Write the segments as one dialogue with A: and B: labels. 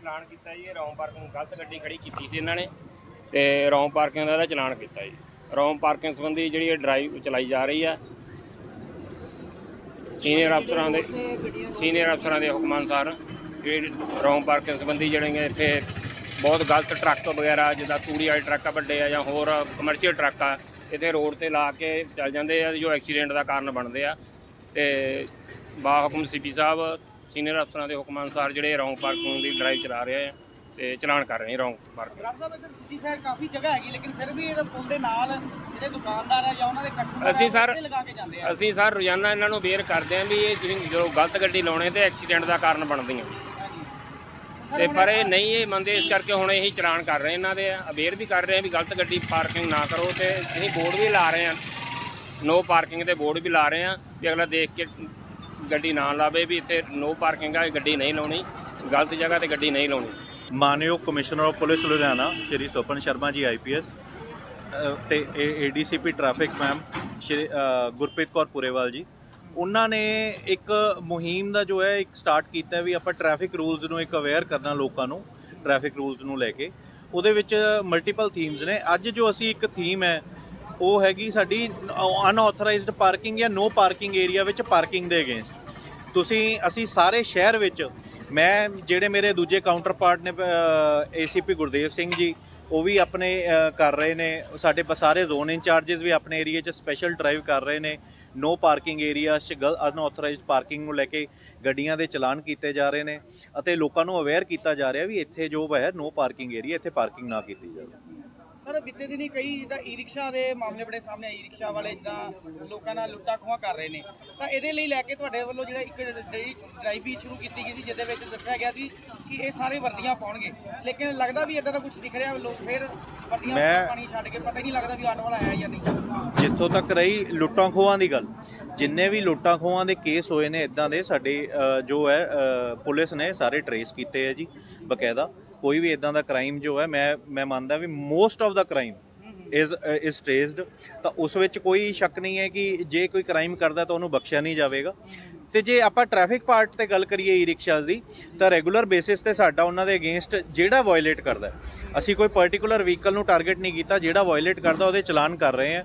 A: ਚਲਾਨ ਕੀਤਾ ਜੀ wrong parking ਗਲਤ ਗੱਡੀ ਖੜੀ ਕੀਤੀ ਸੀ ਇਹਨਾਂ ਨੇ ਤੇ ਰੌਂਗ ਪਾਰਕਿੰਗ ਦਾ ਇਹਦਾ ਚਲਾਨ ਕੀਤਾ ਜੀ। ਰੌਂਗ ਪਾਰਕਿੰਗ ਸੰਬੰਧੀ ਜਿਹੜੀ ਇਹ ਡਰਾਈਵ ਚਲਾਈ ਜਾ ਰਹੀ ਆ ਸੀਨੀਅਰ ਅਫਸਰਾਂ ਦੇ ਸੀਨੀਅਰ ਅਫਸਰਾਂ ਦੇ ਹੁਕਮਾਂ ਅਨੁਸਾਰ ਜਿਹੜੀ ਰੌਂਗ ਪਾਰਕਿੰਗ ਸੰਬੰਧੀ ਜਿਹੜੇ ਇੱਥੇ ਬਹੁਤ ਗਲਤ ਟਰੱਕ ਵਗੈਰਾ, ਜਿੱਦਾਂ ਤੂੜੀ ਵਾਲੇ ਟਰੱਕ ਆ, ਵੱਡੇ ਆ ਜਾਂ ਹੋਰ ਕਮਰਸ਼ੀਅਲ ਟਰੱਕ ਆ, ਇੱਥੇ ਰੋਡ ਤੇ ਲਾ ਕੇ ਚੱਲ ਜਾਂਦੇ ਆ, ਜੋ ਐਕਸੀਡੈਂਟ ਦਾ ਕਾਰਨ ਬਣਦੇ ਆ। ਤੇ ਬਾ ਹੁਕਮ ਸੀਪੀ ਸਾਹਿਬ ਸੀਨੀਅਰ ਅਫਸਰਾਂ ਦੇ ਹੁਕਮਾਂ ਅਨੁਸਾਰ ਜਿਹੜੇ ਰੌਂਗ ਪਾਰਕਿੰਗ ਦੀ ਡਰਾਈਵ ਚਲਾ ਰਹੇ ਆ ਤੇ ਚਲਾਨ ਕਰ ਰਹੇ ਆ ਰੌਂਗ ਪਾਰਕਿੰਗ
B: ਡਾਕਟਰ ਸਾਹਿਬ ਇੱਧਰ ਦੂਜੀ ਸਾਈਡ ਕਾਫੀ ਜਗ੍ਹਾ ਹੈਗੀ ਲੇਕਿਨ ਫਿਰ ਵੀ ਇਹਦੇ ਪੁਲ ਦੇ ਨਾਲ ਜਿਹੜੇ ਦੁਕਾਨਦਾਰ ਆ ਜਾਂ ਉਹਨਾਂ ਦੇ ਕਸਟਮਰ
A: ਅਸੀਂ ਸਰ-
B: ਲਗਾ ਕੇ ਜਾਂਦੇ ਆ?
A: ਅਸੀਂ ਸਰ ਰੋਜ਼ਾਨਾ ਇਹਨਾਂ ਨੂੰ ਅਵੇਅਰ ਕਰਦੇ ਆਂ ਵੀ ਇਹ ਜਿਹੜੀ ਜਦੋਂ ਗਲਤ ਗੱਡੀ ਲਾਉਣੇ ਤੇ ਐਕਸੀਡੈਂਟ ਦਾ ਕਾਰਨ ਬਣਦੀਆਂ। ਤੇ ਪਰ ਇਹ ਨਹੀਂ ਇਹ ਮੰਨਦੇ ਇਸ ਕਰਕੇ ਹੁਣ ਇਹੀ ਚਲਾਨ ਕਰ ਰਹੇ ਇਹਨਾਂ ਦੇ ਅਵੇਅਰ ਵੀ ਕਰ ਰਹੇ ਆ ਵੀ ਗਲਤ ਗੱਡੀ ਪਾਰਕਿੰਗ ਨਾ ਕਰੋ ਤੇ ਅਸੀਂ ਬੋਰਡ ਵੀ ਲਾ ਰਹੇ ਆ ਨੋ ਪਾਰਕਿੰਗ ਦੇ ਬੋਰਡ ਵੀ ਲਾ ਰਹੇ ਆ ਵੀ ਅਗਲਾ ਦੇਖ ਕੇ ਗੱਡੀ ਨਾ ਲਾਵੇ ਵੀ ਇੱਥੇ ਨੋ ਪਾਰਕਿੰਗ ਆ ਗੱਡੀ ਨਹੀਂ ਲਾਉਣੀ। ਗਲਤ ਜਗ੍ਹਾ ਤੇ ਗੱਡੀ ਨਹੀਂ ਲਾਉਣੀ।
C: ਮਾਨਯੋਗ commissioner of police Ludhiana, Shri Sopan Sharma ji IPS ਤੇ ADCP traffic ma'am Shri Gurpreet Kaur Purewal ji. ਉਹਨਾਂ ਨੇ ਇੱਕ ਮੁਹਿੰਮ ਦਾ ਜੋ ਹੈ, ਇੱਕ ਸਟਾਰਟ ਕੀਤਾ ਵੀ ਆਪਾਂ ਟ੍ਰੈਫਿਕ ਰੂਲਸ ਨੂੰ ਇੱਕ ਅਵੇਅਰ ਕਰਨਾ ਲੋਕਾਂ ਨੂੰ ਟ੍ਰੈਫਿਕ ਰੂਲਸ ਨੂੰ ਲੈ ਕੇ। ਉਹਦੇ ਵਿੱਚ ਮਲਟੀਪਲ ਥੀਮਸ ਨੇ। ਅੱਜ ਜੋ ਅਸੀਂ ਇੱਕ ਥੀਮ ਹੈ ਉਹ ਹੈਗੀ ਸਾਡੀ ਅਨਆਥੋਰਾਈਜ਼ਡ ਪਾਰਕਿੰਗ ਜਾਂ ਨੋ ਪਾਰਕਿੰਗ ਏਰੀਆ ਵਿੱਚ ਪਾਰਕਿੰਗ ਦੇ ਅਗੇਂਸਟ ਤੁਸੀਂ, ਅਸੀਂ ਸਾਰੇ ਸ਼ਹਿਰ ਵਿੱਚ, ਮੈਂ, ਜਿਹੜੇ ਮੇਰੇ ਦੂਜੇ ਕਾਊਂਟਰ ਪਾਰਟ ਨੇ ਏਸੀਪੀ ਗੁਰਦੇਵ ਸਿੰਘ ਜੀ, ਉਹ ਵੀ ਆਪਣੇ ਕਰ ਰਹੇ ਨੇ। ਸਾਡੇ ਪ- ਸਾਰੇ ਜ਼ੋਨ ਇੰਚਾਰजेस ਵੀ ਆਪਣੇ ਏਰੀਆ 'ਚ ਸਪੈਸ਼ਲ ਡਰਾਈਵ ਕਰ ਰਹੇ ਨੇ। ਨੋ ਪਾਰਕਿੰਗ ਏਰੀਆਸ 'ਚ ਅਨਆਥੋਰਾਈਜ਼ਡ ਪਾਰਕਿੰਗ ਨੂੰ ਲੈ ਕੇ ਗੱਡੀਆਂ ਦੇ ਚਲਾਨ ਕੀਤੇ ਜਾ ਰਹੇ ਨੇ। ਅਤੇ ਲੋਕਾਂ ਨੂੰ ਅਵੇਅਰ ਕੀਤਾ ਜਾ ਰਿਹਾ ਵੀ ਇੱਥੇ ਜੋ ਹੈ ਨੋ ਪਾਰਕਿੰਗ ਏਰੀਆ ਇੱਥੇ ਪਾਰਕਿੰਗ ਨਾ ਕੀਤੀ ਜਾਵੇ।
B: ਸਰ ਬੀਤੇ ਦਿਨੀ ਕਈ ਜਿੱਦਾਂ ਈ ਰਿਕਸ਼ਾ ਦੇ ਮਾਮਲੇ ਬੜੇ ਸਾਹਮਣੇ ਆਏ ਈ ਰਿਕਸ਼ਾ ਵਾਲੇ ਜਿੱਦਾਂ ਲੋਕਾਂ ਨਾਲ ਲੁੱਟਾ ਖੋਹਾਂ ਕਰ ਰਹੇ ਨੇ। ਤਾਂ ਇਹਦੇ ਲਈ ਲੈ ਕੇ ਤੁਹਾਡੇ ਵੱਲੋਂ ਜਿਹੜਾ ਇੱਕ ਡਰਾਈਵ ਵੀ ਸ਼ੁਰੂ ਕੀਤੀ ਗਈ ਸੀ ਜਿਹਦੇ ਵਿੱਚ ਦੱਸਿਆ ਗਿਆ ਸੀ ਕਿ ਇਹ ਸਾਰੇ ਵਰਦੀਆਂ ਪਾਉਣਗੇ। ਲੇਕਿਨ ਲੱਗਦਾ ਵੀ ਇਦਾਂ ਦਾ ਕੁਝ ਦਿਖ ਰਿਹਾ ਲੋਕ ਫਿਰ ਵਰਦੀਆਂ
C: ਮੈਂ-
B: ਪਾਣੀ ਛੱਡ ਕੇ ਪਤਾ ਹੀ ਨਹੀਂ ਲੱਗਦਾ ਵੀ ਆਉਣ ਵਾਲਾ ਹੈ ਜਾਂ ਨਹੀਂ।
C: ਜਿੱਥੋਂ ਤੱਕ ਰਹੀ ਲੁੱਟਾਂ ਖੋਹਾਂ ਦੀ ਗੱਲ ਜਿੰਨੇ ਵੀ ਲੁੱਟਾਂ ਖੋਹਾਂ ਦੇ ਕੇਸ ਹੋਏ ਨੇ ਇਦਾਂ ਦੇ ਸਾਡੇ ਅ, ਜੋ ਹੈ ਅ, ਪੁਲਿਸ ਨੇ ਸਾਰੇ ਟਰੇਸ ਕੀਤੇ ਹੈ ਜੀ ਬਕਾਇਦਾ। ਕੋਈ ਵੀ ਇਦਾਂ ਦਾ ਕ੍ਰਾਈਮ ਜੋ ਹੈ, ਮੈਂ ਮੈਂ ਮੰਨਦਾ ਵੀ most of the crime is is traced ਤਾਂ ਉਸ ਵਿੱਚ ਕੋਈ ਸ਼ੱਕ ਨਹੀਂ ਹੈ ਕਿ ਜੇ ਕੋਈ ਕ੍ਰਾਈਮ ਕਰਦਾ ਤਾਂ ਉਹਨੂੰ ਬਖਸ਼ਿਆ ਨਹੀਂ ਜਾਵੇਗਾ। ਤੇ ਜੇ ਆਪਾਂ ਟ੍ਰੈਫਿਕ ਪਾਰਟ ਤੇ ਗੱਲ ਕਰੀਏ ਈ ਰਿਕਸ਼ਾਸ ਦੀ, ਤਾਂ ਰੈਗੂਲਰ ਬੇਸਿਸ ਤੇ ਸਾਡਾ ਉਹਨਾਂ ਦੇ ਅਗੇਂਸਟ ਜਿਹੜਾ ਵਾਇਲੇਟ ਕਰਦਾ ਅਸੀਂ ਕੋਈ ਪਾਰਟਿਕੂਲਰ ਵਹੀਕਲ ਨੂੰ ਟਾਰਗੇਟ ਨਹੀਂ ਕੀਤਾ, ਜਿਹੜਾ ਵਾਇਲੇਟ ਕਰਦਾ, ਉਹਦੇ ਚਲਾਨ ਕਰ ਰਹੇ ਹਾਂ।